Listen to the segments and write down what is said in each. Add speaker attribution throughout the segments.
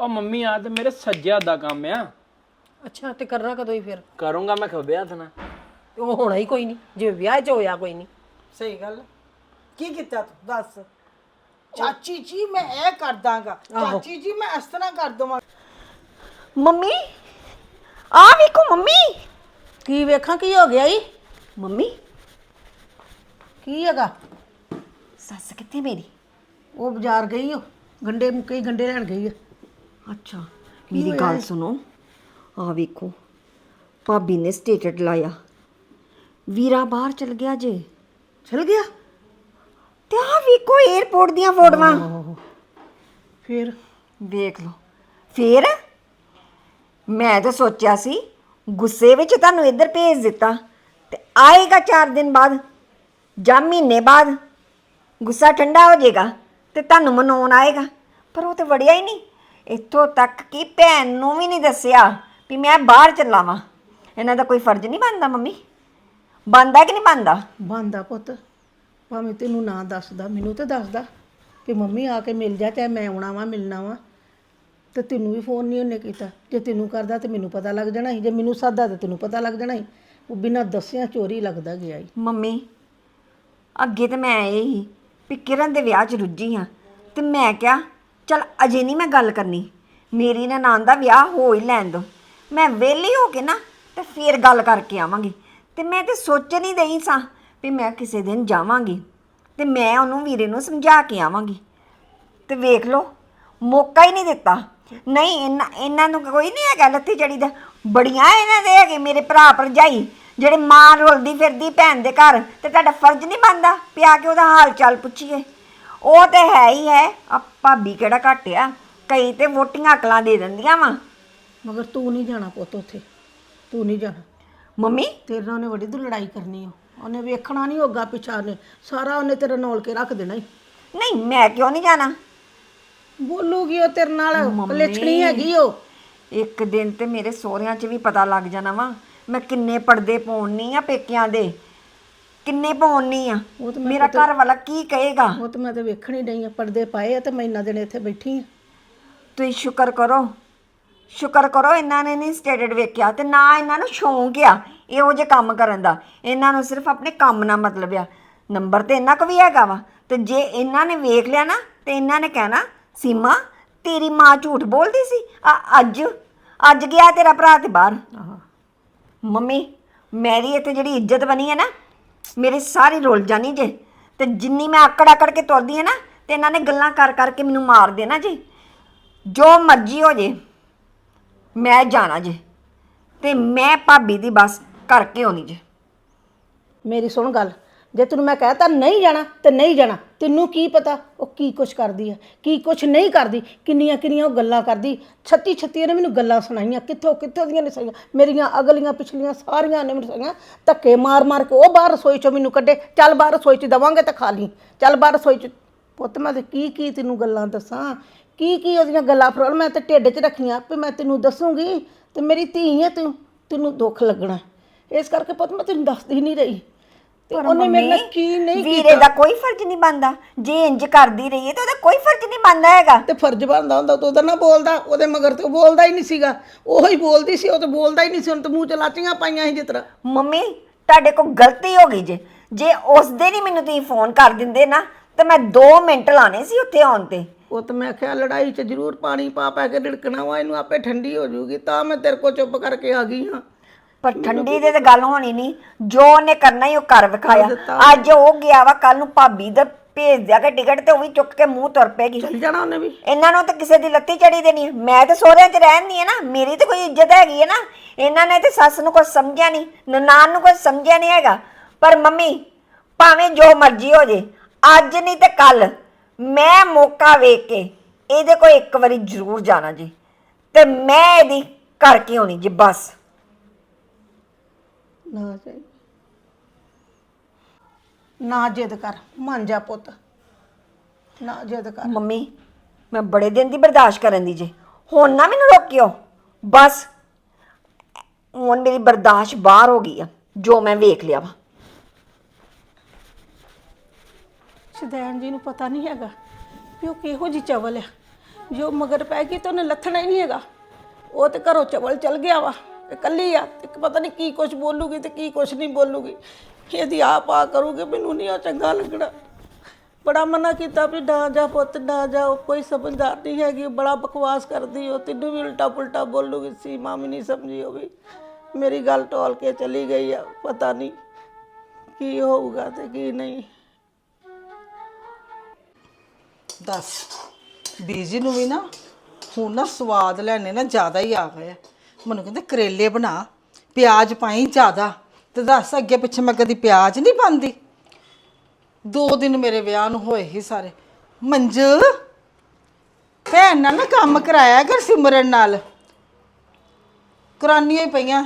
Speaker 1: ਉਹ ਮੰਮੀ ਆ ਤੇ ਮੇਰੇ ਸੱਜੇ ਹੱਥ ਦਾ ਕੰਮ ਆ।
Speaker 2: ਅੱਛਾ ਤੇ ਕਰਨਾ ਕਦੋਂ ਹੀ ਫਿਰ?
Speaker 1: ਕਰੂੰਗਾ ਮੈਂ ਖੱਬੇ ਹੱਥ ਨਾਲ।
Speaker 2: ਤੇ ਉਹ ਹੋਣਾ ਹੀ ਕੋਈ ਨਹੀਂ ਜੇ ਵਿਆਹ 'ਚ ਹੋਇਆ ਕੋਈ ਨਹੀਂ
Speaker 3: ਸਹੀ ਗੱਲ ਕੀ ਕੀਤਾ ਤੂੰ? ਦੱਸ। ਚਾਚੀ ਜੀ ਮੈਂ ਇਹ ਕਰ ਦਾਂਗਾ ਚਾਚੀ ਜੀ ਮੈਂ ਇਸ ਤਰ੍ਹਾਂ ਕਰ ਦਵਾਂ।
Speaker 4: ਮੰਮੀ ਆ ਵੇਖੋ ਮੰਮੀ।
Speaker 2: ਕੀ ਵੇਖਾਂ ਕੀ ਹੋ ਗਿਆ ਈ?
Speaker 4: ਮੰਮੀ
Speaker 2: ਕੀ ਹੈਗਾ?
Speaker 4: ਸੱਸ ਕਿੱਥੇ ਮੇਰੀ?
Speaker 2: ਉਹ ਬਾਜ਼ਾਰ ਗਈ ਉਹ ਗੰਡੇ ਮੁੱਕੇ ਗੰਡੇ ਲੈਣ ਗਈ ਆ।
Speaker 4: ਅੱਛਾ ਮੇਰੀ ਗੱਲ ਸੁਣੋ। ਆ ਵੇਖੋ ਭਾਬੀ ਨੇ ਸਟੇਟਡ ਲਾਇਆ। ਵੀਰਾ ਬਾਹਰ ਚਲ ਗਿਆ ਜੇ।
Speaker 2: ਚਲ ਗਿਆ?
Speaker 4: ਤੇ ਆ ਵੇਖੋ 에어ਪੋਰਟ ਦੀਆਂ ਫੋਟੋਆਂ।
Speaker 2: ਫਿਰ?
Speaker 4: ਵੇਖ ਲਓ। ਫੇਰ? ਮੈਂ ਤਾਂ ਸੋਚਿਆ ਸੀ ਗੁੱਸੇ ਵਿੱਚ ਤੁਹਾਨੂੰ ਇੱਧਰ ਭੇਜ ਦਿੱਤਾ। ਤੇ ਆਏਗਾ 4 ਦਿਨ ਬਾਅਦ ਜਾਂ ਮਹੀਨੇ ਬਾਅਦ। ਗੁੱਸਾ ਠੰਡਾ ਹੋ ਜਾਏਗਾ ਤੇ ਤੁਹਾਨੂੰ ਮਨਾਉਣ ਆਏਗਾ। ਪਰ ਉਹ ਤੇ ਵੜਿਆ ਹੀ ਨਹੀਂ। ਇੱਥੋਂ ਤੱਕ ਕਿ ਭੈਣ ਨੂੰ ਵੀ ਨਹੀਂ ਦੱਸਿਆ ਵੀ ਮੈਂ ਬਾਹਰ ਚੱਲਾ ਵਾਂ। ਇਹਨਾਂ ਦਾ ਕੋਈ ਫਰਜ਼ ਨਹੀਂ ਬਣਦਾ ਮੰਮੀ? ਬਣਦਾ ਕਿ ਨਹੀਂ ਬਣਦਾ?
Speaker 2: ਬੰਦਾ ਪੁੱਤ। ਭਾਵੇਂ ਤੈਨੂੰ ਨਾ ਦੱਸਦਾ ਮੈਨੂੰ ਤੇ ਦੱਸਦਾ ਕਿ ਮੰਮੀ ਆ ਕੇ ਮਿਲ ਜਾ ਚਾਹੇ ਮੈਂ ਆਉਣਾ ਵਾਂ ਮਿਲਣਾ ਵਾਂ। ਤੇ ਤੈਨੂੰ ਵੀ ਫੋਨ ਨਹੀਂ ਉਹਨੇ ਕੀਤਾ। ਜੇ ਤੈਨੂੰ ਕਰਦਾ ਤੇ ਮੈਨੂੰ ਪਤਾ ਲੱਗ ਜਾਣਾ ਸੀ। ਜੇ ਮੈਨੂੰ ਸਾਦਾ ਤੇ ਤੈਨੂੰ ਪਤਾ ਲੱਗ ਜਾਣਾ ਸੀ। ਉਹ ਬਿਨਾਂ ਦੱਸਿਆ ਚੋਰੀ ਲੱਗਦਾ ਗਿਆ ਈ
Speaker 4: ਮੰਮੀ ਅੱਗੇ ਤੇ ਮੈਂ ਇਹ ਹੀ ਵੀ ਕਿਰਨ ਦੇ ਵਿਆਹ 'ਚ ਰੁੱਝੀ ਹਾਂ। ਤੇ ਮੈਂ ਕਿਹਾ ਚਲ ਅਜੇ ਨਹੀਂ ਮੈਂ ਗੱਲ ਕਰਨੀ। ਮੇਰੀ ਨਨਾਣ ਦਾ ਵਿਆਹ ਹੋ ਹੀ ਲੈਣ ਦੋ। ਮੈਂ ਵਿਹਲੀ ਹੋ ਕੇ ਨਾ ਤੇ ਫੇਰ ਗੱਲ ਕਰਕੇ ਆਵਾਂਗੀ। ਤੇ ਮੈਂ ਤੇ ਸੋਚ ਨਹੀਂ ਦਈ ਸਾਂ ਵੀ ਮੈਂ ਕਿਸੇ ਦਿਨ ਜਾਵਾਂਗੀ ਤੇ ਮੈਂ ਉਹਨੂੰ ਵੀਰੇ ਨੂੰ ਸਮਝਾ ਕੇ ਆਵਾਂਗੀ। ਤੇ ਵੇਖ ਲਓ, ਮੌਕਾ ਹੀ ਨਹੀਂ ਦਿੱਤਾ। ਨਹੀਂ ਇਹਨਾਂ ਇਹਨਾਂ ਨੂੰ ਕੋਈ ਨਹੀਂ ਹੈਗਾ ਲੱਤੀ ਚੜੀ ਦਾ। ਬੜੀਆਂ ਇਹਨਾਂ ਦੇ ਹੈਗੇ ਮੇਰੇ ਭਰਾ ਭਰਜਾਈ, ਜਿਹੜੇ ਮਾਂ ਰੋਲਦੀ ਫਿਰਦੀ ਭੈਣ ਦੇ ਘਰ ਤੇ ਤੁਹਾਡਾ ਫਰਜ਼ ਨਹੀਂ ਬਣਦਾ ਵੀ ਆ ਕੇ ਉਹਦਾ ਹਾਲ ਚਾਲ ਪੁੱਛੀਏ। ਉਹ ਤੇ ਹੈ ਹੀ ਹੈ। ਆ ਭਾਬੀ ਕਿਹੜਾ ਘੱਟ ਆ? ਕਈ ਤੇ ਵੋਟੀਆਂ ਅਕਲਾਂ ਦੇ ਦਿੰਦੀਆਂ ਵਾ।
Speaker 2: ਮਗਰ ਤੂੰ ਨਹੀਂ ਜਾਣਾ ਪੁੱਤ ਉੱਥੇ। ਤੂੰ ਨਹੀਂ ਜਾਣਾ।
Speaker 4: ਮੰਮੀ?
Speaker 2: ਤੇਰੇ ਨਾਲ ਉਹਨੇ ਵੱਡੀ ਤੂੰ ਲੜਾਈ ਕਰਨੀ ਓ ਉਹਨੇ ਵੇਖਣਾ ਨਹੀਂ ਹੋਗਾ ਪਿਛਾ ਨੇ ਸਾਰਾ ਉਹਨੇ ਤੇਰਾ ਨੋਲ ਕੇ ਰੱਖ ਦੇਣਾ
Speaker 4: ਨਹੀਂ ਮੈਂ ਕਿਉਂ ਨਹੀਂ ਜਾਣਾ?
Speaker 2: ਬੋਲੂਗੀ ਉਹ ਤੇਰੇ ਨਾਲ। ਪਲੇਛਣੀ ਹੈਗੀ ਉਹ।
Speaker 4: ਇੱਕ ਦਿਨ ਤੇ ਮੇਰੇ ਸਹੁਰਿਆਂ 'ਚ ਵੀ ਪਤਾ ਲੱਗ ਜਾਣਾ ਵਾ। ਮੈਂ ਕਿੰਨੇ ਪਰਦੇ ਪਾਉਣੀ ਆ ਪੇਕਿਆਂ ਦੇ। ਕਿੰਨੇ ਪਾਉਣੀ ਆ?
Speaker 2: ਉਹ ਤਾਂ ਮੈਂ
Speaker 4: ਮੇਰਾ ਘਰ ਵਾਲਾ ਕੀ ਕਹੇਗਾ?
Speaker 2: ਉਹ ਤਾਂ ਮੈਂ ਤੇ ਵੇਖਣ ਹੀ ਡਈ ਆ ਪਰਦੇ ਪਾਏ ਆ ਤੇ ਮੈਂ ਇੰਨਾ ਦਿਨ ਇੱਥੇ ਬੈਠੀ ਆ।
Speaker 4: ਤੁਸੀਂ ਸ਼ੁਕਰ ਕਰੋ। ਸ਼ੁਕਰ ਕਰੋ ਇਹਨਾਂ ਨੇ ਨਹੀਂ ਸਟੇਟਡ ਵੇਖਿਆ ਤੇ ਨਾ ਇਹਨਾਂ ਨੂੰ ਸ਼ੌਂਕ ਆ ਇਹੋ ਜਿਹੇ ਕੰਮ ਕਰਨ ਦਾ। ਇਹਨਾਂ ਨੂੰ ਸਿਰਫ ਆਪਣੇ ਕੰਮ ਨਾਲ ਮਤਲਬ ਆ। ਨੰਬਰ ਤੇ ਇਹਨਾਂ ਕੋ ਵੀ ਹੈਗਾ ਵਾ। ਤੇ ਜੇ ਇਹਨਾਂ ਨੇ ਵੇਖ ਲਿਆ ਨਾ ਤੇ ਇਹਨਾਂ ਨੇ ਕਹਿਣਾ ਸੀਮਾ ਤੇਰੀ ਮਾਂ ਝੂਠ ਬੋਲਦੀ ਸੀ? ਆ ਅੱਜ ਅੱਜ ਗਿਆ ਤੇਰਾ ਭਰਾ ਤੇ ਬਾਹਰ। ਮੰਮੀ ਮੇਰੀ ਇੱਥੇ ਜਿਹੜੀ ਇੱਜ਼ਤ ਬਣੀ ਹੈ ਨਾ ਮੇਰੇ ਸਾਰੀ ਰੁੱਲ ਜਾਣੀ ਜੇ। ਤੇ ਜਿੰਨੀ ਮੈਂ ਆਕੜ ਆਕੜ ਕੇ ਤੁਰਦੀ ਹੈ ਨਾ, ਤੇ ਇਹਨਾਂ ਨੇ ਗੱਲਾਂ ਕਰ ਕਰਕੇ ਮੈਨੂੰ ਮਾਰ ਦੇਣਾ ਜੀ। ਜੋ ਮਰਜ਼ੀ ਹੋ ਜੇ, ਮੈਂ ਜਾਣਾ ਜੇ। ਤੇ ਮੈਂ ਭਾਬੀ ਦੀ ਬਸ ਕਰਕੇ ਆਉਣੀ ਜੇ।
Speaker 2: ਮੇਰੀ ਸੁਣ ਗੱਲ। ਜੇ ਤੈਨੂੰ ਮੈਂ ਕਹਤਾ ਨਹੀਂ ਜਾਣਾ ਤੇ ਨਹੀਂ ਜਾਣਾ, ਤੈਨੂੰ ਕੀ ਪਤਾ ਉਹ ਕੀ ਕੁਛ ਕਰਦੀ ਆ, ਕੀ ਕੁਛ ਨਹੀਂ ਕਰਦੀ, ਕਿੰਨੀਆਂ ਕਿੰਨੀਆਂ ਉਹ ਗੱਲਾਂ ਕਰਦੀ, ਛੱਤੀ ਛੱਤੀ ਨੇ ਮੈਨੂੰ ਗੱਲਾਂ ਸੁਣਾਈਆਂ, ਕਿੱਥੋਂ ਕਿੱਥੋਂ ਦੀਆਂ ਨੇ ਸੁਣਾਈਆਂ ਮੇਰੀਆਂ ਅਗਲੀਆਂ ਪਿਛਲੀਆਂ ਸਾਰੀਆਂ ਨੇ ਮੈਨੂੰ ਸੁਣਾਈਆਂ ਧੱਕੇ ਮਾਰ ਮਾਰ ਕੇ ਉਹ ਬਾਹਰ ਰਸੋਈ ਚੋਂ ਮੈਨੂੰ ਕੱਢੇ, ਚੱਲ ਬਾਹਰ ਰਸੋਈ ਚ ਦਵਾਂਗੇ ਤਾਂ ਖਾ ਲਈ, ਚੱਲ ਬਾਹਰ ਰਸੋਈ ਚ, ਪੁੱਤ ਮੈਂ ਤੇ ਕੀ ਕੀ ਤੈਨੂੰ ਗੱਲਾਂ ਦੱਸਾਂ, ਕੀ ਕੀ ਉਹਦੀਆਂ ਗੱਲਾਂ ਫਰੋਲ ਮੈਂ ਤੇ ਢਿੱਡ 'ਚ ਰੱਖੀਆਂ, ਵੀ ਮੈਂ ਤੈਨੂੰ ਦੱਸੂਗੀ ਤੇ ਮੇਰੀ ਧੀ ਹੈ ਤੂੰ, ਤੈਨੂੰ ਦੁੱਖ ਲੱਗਣਾ, ਇਸ ਕਰਕੇ ਪੁੱਤ ਮੈਂ ਤੈਨੂੰ ਦੱਸਦੀ ਨਹੀਂ ਰਹੀ। ਤੇ ਉਹਨੇ ਮੇਰੇ ਨਾਲ ਕੀ ਨਹੀਂ
Speaker 4: ਵੀਰੇ ਦਾ ਕੋਈ ਫਰਜ਼ ਨਹੀਂ ਬਣਦਾ। ਜੇ ਇੰਜ ਕਰਦੀ ਰਹੀ ਹੈ ਤਾਂ ਉਹਦਾ ਕੋਈ ਫਰਜ਼ ਨਹੀਂ ਬਣਦਾ ਹੈਗਾ।
Speaker 2: ਤੇ ਫਰਜ਼ ਬਣਦਾ ਹੁੰਦਾ ਤੂੰ ਉਹਦਾ ਨਾ ਬੋਲਦਾ ਉਹਦੇ ਮਗਰ ਤੇ ਉਹ ਬੋਲਦਾ ਹੀ ਨਹੀਂ ਸੀਗਾ। ਉਹ ਹੀ ਬੋਲਦੀ ਸੀ ਉਹ ਤੇ ਬੋਲਦਾ ਹੀ ਨਹੀਂ ਸੀ ਹੁਣ ਤੇ ਮੂੰਹ ਚ ਲਾਚੀਆਂ ਪਾਈਆਂ ਸੀ ਜਿਸ ਤਰ੍ਹਾਂ।
Speaker 4: ਮੰਮੀ ਤੁਹਾਡੇ ਕੋਲ ਗਲਤੀ ਹੋ ਗਈ ਜੇ। ਜੇ ਉਸ ਦਿਨ ਹੀ ਮੈਨੂੰ ਤੁਸੀਂ ਫੋਨ ਕਰ ਦਿੰਦੇ ਨਾ ਤੇ ਮੈਂ 2 ਮਿੰਟ ਲਾਣੇ ਸੀ ਉੱਥੇ ਆਉਣ ਤੇ।
Speaker 2: ਉਹ ਤੇ ਮੈਂ ਕਿਹਾ ਲੜਾਈ 'ਚ ਜ਼ਰੂਰ ਪਾਣੀ ਪਾ ਪਾ ਕੇ ਢਿੜਕਣਾ ਵਾ ਇਹਨੂੰ ਆਪੇ ਠੰਡੀ ਹੋ ਜਾਊਗੀ ਤਾਂ ਮੈਂ ਤੇਰੇ ਕੋਲ ਚੁੱਪ ਕਰਕੇ ਆ ਗਈ ਹਾਂ।
Speaker 4: ਪਰ ਠੰਡੀ ਦੇ ਤੇ ਗੱਲ ਹੋਣੀ ਨਹੀਂ। ਜੋ ਉਹਨੇ ਕਰਨਾ ਹੀ ਉਹ ਕਰ ਵਿਖਾਇਆ। ਅੱਜ ਉਹ ਗਿਆ ਵਾ ਕੱਲ ਨੂੰ ਭਾਬੀ ਦਾ ਭੇਜ ਦਿਆ ਕਿ ਟਿਕਟ ਤੇ ਉਹ ਵੀ ਚੁੱਕ ਕੇ ਮੂੰਹ ਤੁਰ ਪੈਗੀ
Speaker 2: ਚੱਲ ਜਾਣਾ ਉਹਨੇ ਵੀ।
Speaker 4: ਇਹਨਾਂ ਨੂੰ ਤਾਂ ਕਿਸੇ ਦੀ ਲੱਤੀ ਚੜੀ ਦੇਣੀ। ਹੈ। ਮੈਂ ਤਾਂ ਸਹੁਰਿਆਂ 'ਚ ਰਹਿੰਦੀ ਹੈ ਨਾ। ਮੇਰੀ ਤਾਂ ਕੋਈ ਇੱਜ਼ਤ ਹੈਗੀ ਹੈ ਨਾ। ਇਹਨਾਂ ਨੇ ਤੇ ਸੱਸ ਨੂੰ ਕੁਝ ਸਮਝਿਆ ਨਹੀਂ ਨਨਾਣ ਨੂੰ ਕੁਝ ਸਮਝਿਆ ਨਹੀਂ ਹੈਗਾ। ਪਰ ਮੰਮੀ ਭਾਵੇਂ ਜੋ ਮਰਜ਼ੀ ਹੋ ਜੇ ਅੱਜ ਨਹੀਂ ਤੇ ਕੱਲ ਮੈਂ ਮੌਕਾ ਵੇਖ ਕੇ ਇਹਦੇ ਕੋਲ ਇੱਕ ਵਾਰੀ ਜ਼ਰੂਰ ਜਾਣਾ ਜੀ। ਤੇ ਮੈਂ ਇਹਦੀ ਕਰਕੇ ਆਉਣੀ ਜੀ? ਬਸ।
Speaker 2: ਨਾ ਜਿੱਦ ਕਰ ਮੰਨ ਜਾ ਪੁੱਤ। ਨਾ ਜਿੱਦ ਕਰ।
Speaker 4: ਮੰਮੀ ਮੈਂ ਬੜੇ ਦਿਨ ਦੀ ਬਰਦਾਸ਼ਤ ਕਰਨ ਦੀ ਜੇ। ਹੁਣ ਨਾ ਮੈਨੂੰ ਰੋਕਿਓ। ਬਸ। ਹੁਣ ਮੇਰੀ ਬਰਦਾਸ਼ਤ ਬਾਹਰ ਹੋ ਗਈ ਆ ਜੋ ਮੈਂ ਵੇਖ ਲਿਆ ਵਾ।
Speaker 2: ਸ਼ਦੈਨ ਜੀ ਨੂੰ ਪਤਾ ਨਹੀਂ ਹੈਗਾ ਵੀ ਉਹ ਕਿਹੋ ਜੀ ਚਵਲ ਆ। ਜੋ ਮਗਰ ਪੈ ਗਈ ਤਾਂ ਉਹਨੇ ਲੱਥਣਾ ਹੀ ਨਹੀਂ ਹੈਗਾ। ਉਹ ਤੇ ਘਰੋਂ ਚਵਲ ਚਲ ਗਿਆ ਵਾ। ਇਕੱਲੀ ਆ ਤੇ ਪਤਾ ਨਹੀਂ ਕੀ ਕੁਝ ਬੋਲੂਗੀ ਤੇ ਕੀ ਕੁਝ ਨਹੀਂ ਬੋਲੂਗੀ। ਇਹਦੀ ਆਪ ਆ ਕਰੂਗੀ, ਮੈਨੂੰ ਨਹੀਂ ਉਹ ਚੰਗਾ ਲੱਗਣਾ। ਬੜਾ ਮਨਾ ਕੀਤਾ ਵੀ ਨਾ ਜਾ ਪੁੱਤ, ਨਾ ਜਾ, ਉਹ ਕੋਈ ਸਮਝਦਾਰ ਨਹੀਂ ਹੈਗੀ ਬੜਾ ਬਕਵਾਸ ਕਰਦੀ, ਉਹ ਤੈਨੂੰ ਵੀ ਉਲਟਾ ਪੁਲਟਾ ਬੋਲੂਗੀ, ਸੀ ਮਾਮੀ ਨਹੀਂ ਸਮਝੀ ਉਹ ਵੀ। ਮੇਰੀ ਗੱਲ ਟੋਲ ਕੇ ਚਲੀ ਗਈ ਆ, ਪਤਾ ਨਹੀਂ ਕੀ ਹੋਊਗਾ ਤੇ ਕੀ ਨਹੀਂ।
Speaker 3: ਦੱਸ, ਬੀਜੀ ਨੂੰ ਵੀ ਨਾ ਹੁਣ ਨਾ ਸਵਾਦ ਲੈਣੇ ਨਾ ਜ਼ਿਆਦਾ ਹੀ ਆ ਗਏ ਆ। ਮੈਨੂੰ ਕਹਿੰਦੇ ਕਰੇਲੇ ਬਣਾ, ਪਿਆਜ਼ ਪਾਈ ਜ਼ਿਆਦਾ ਤੇ ਦੱਸ ਅੱਗੇ ਪਿੱਛੇ ਮੈਂ ਕਦੀ ਪਿਆਜ਼ ਨਹੀਂ ਪਾਉਂਦੀ ਦੋ ਦਿਨ ਮੇਰੇ ਵਿਆਹ ਨੂੰ ਹੋਏ ਹੀ ਸਾਰੇ। ਮੰਜ, ਭੈਣ ਨਾਲ ਨਾ ਕੰਮ ਕਰਾਇਆ ਕਰ ਸਿਮਰਨ ਨਾਲ। ਕਰਾਨੀਆਂ ਹੀ ਪਈਆਂ,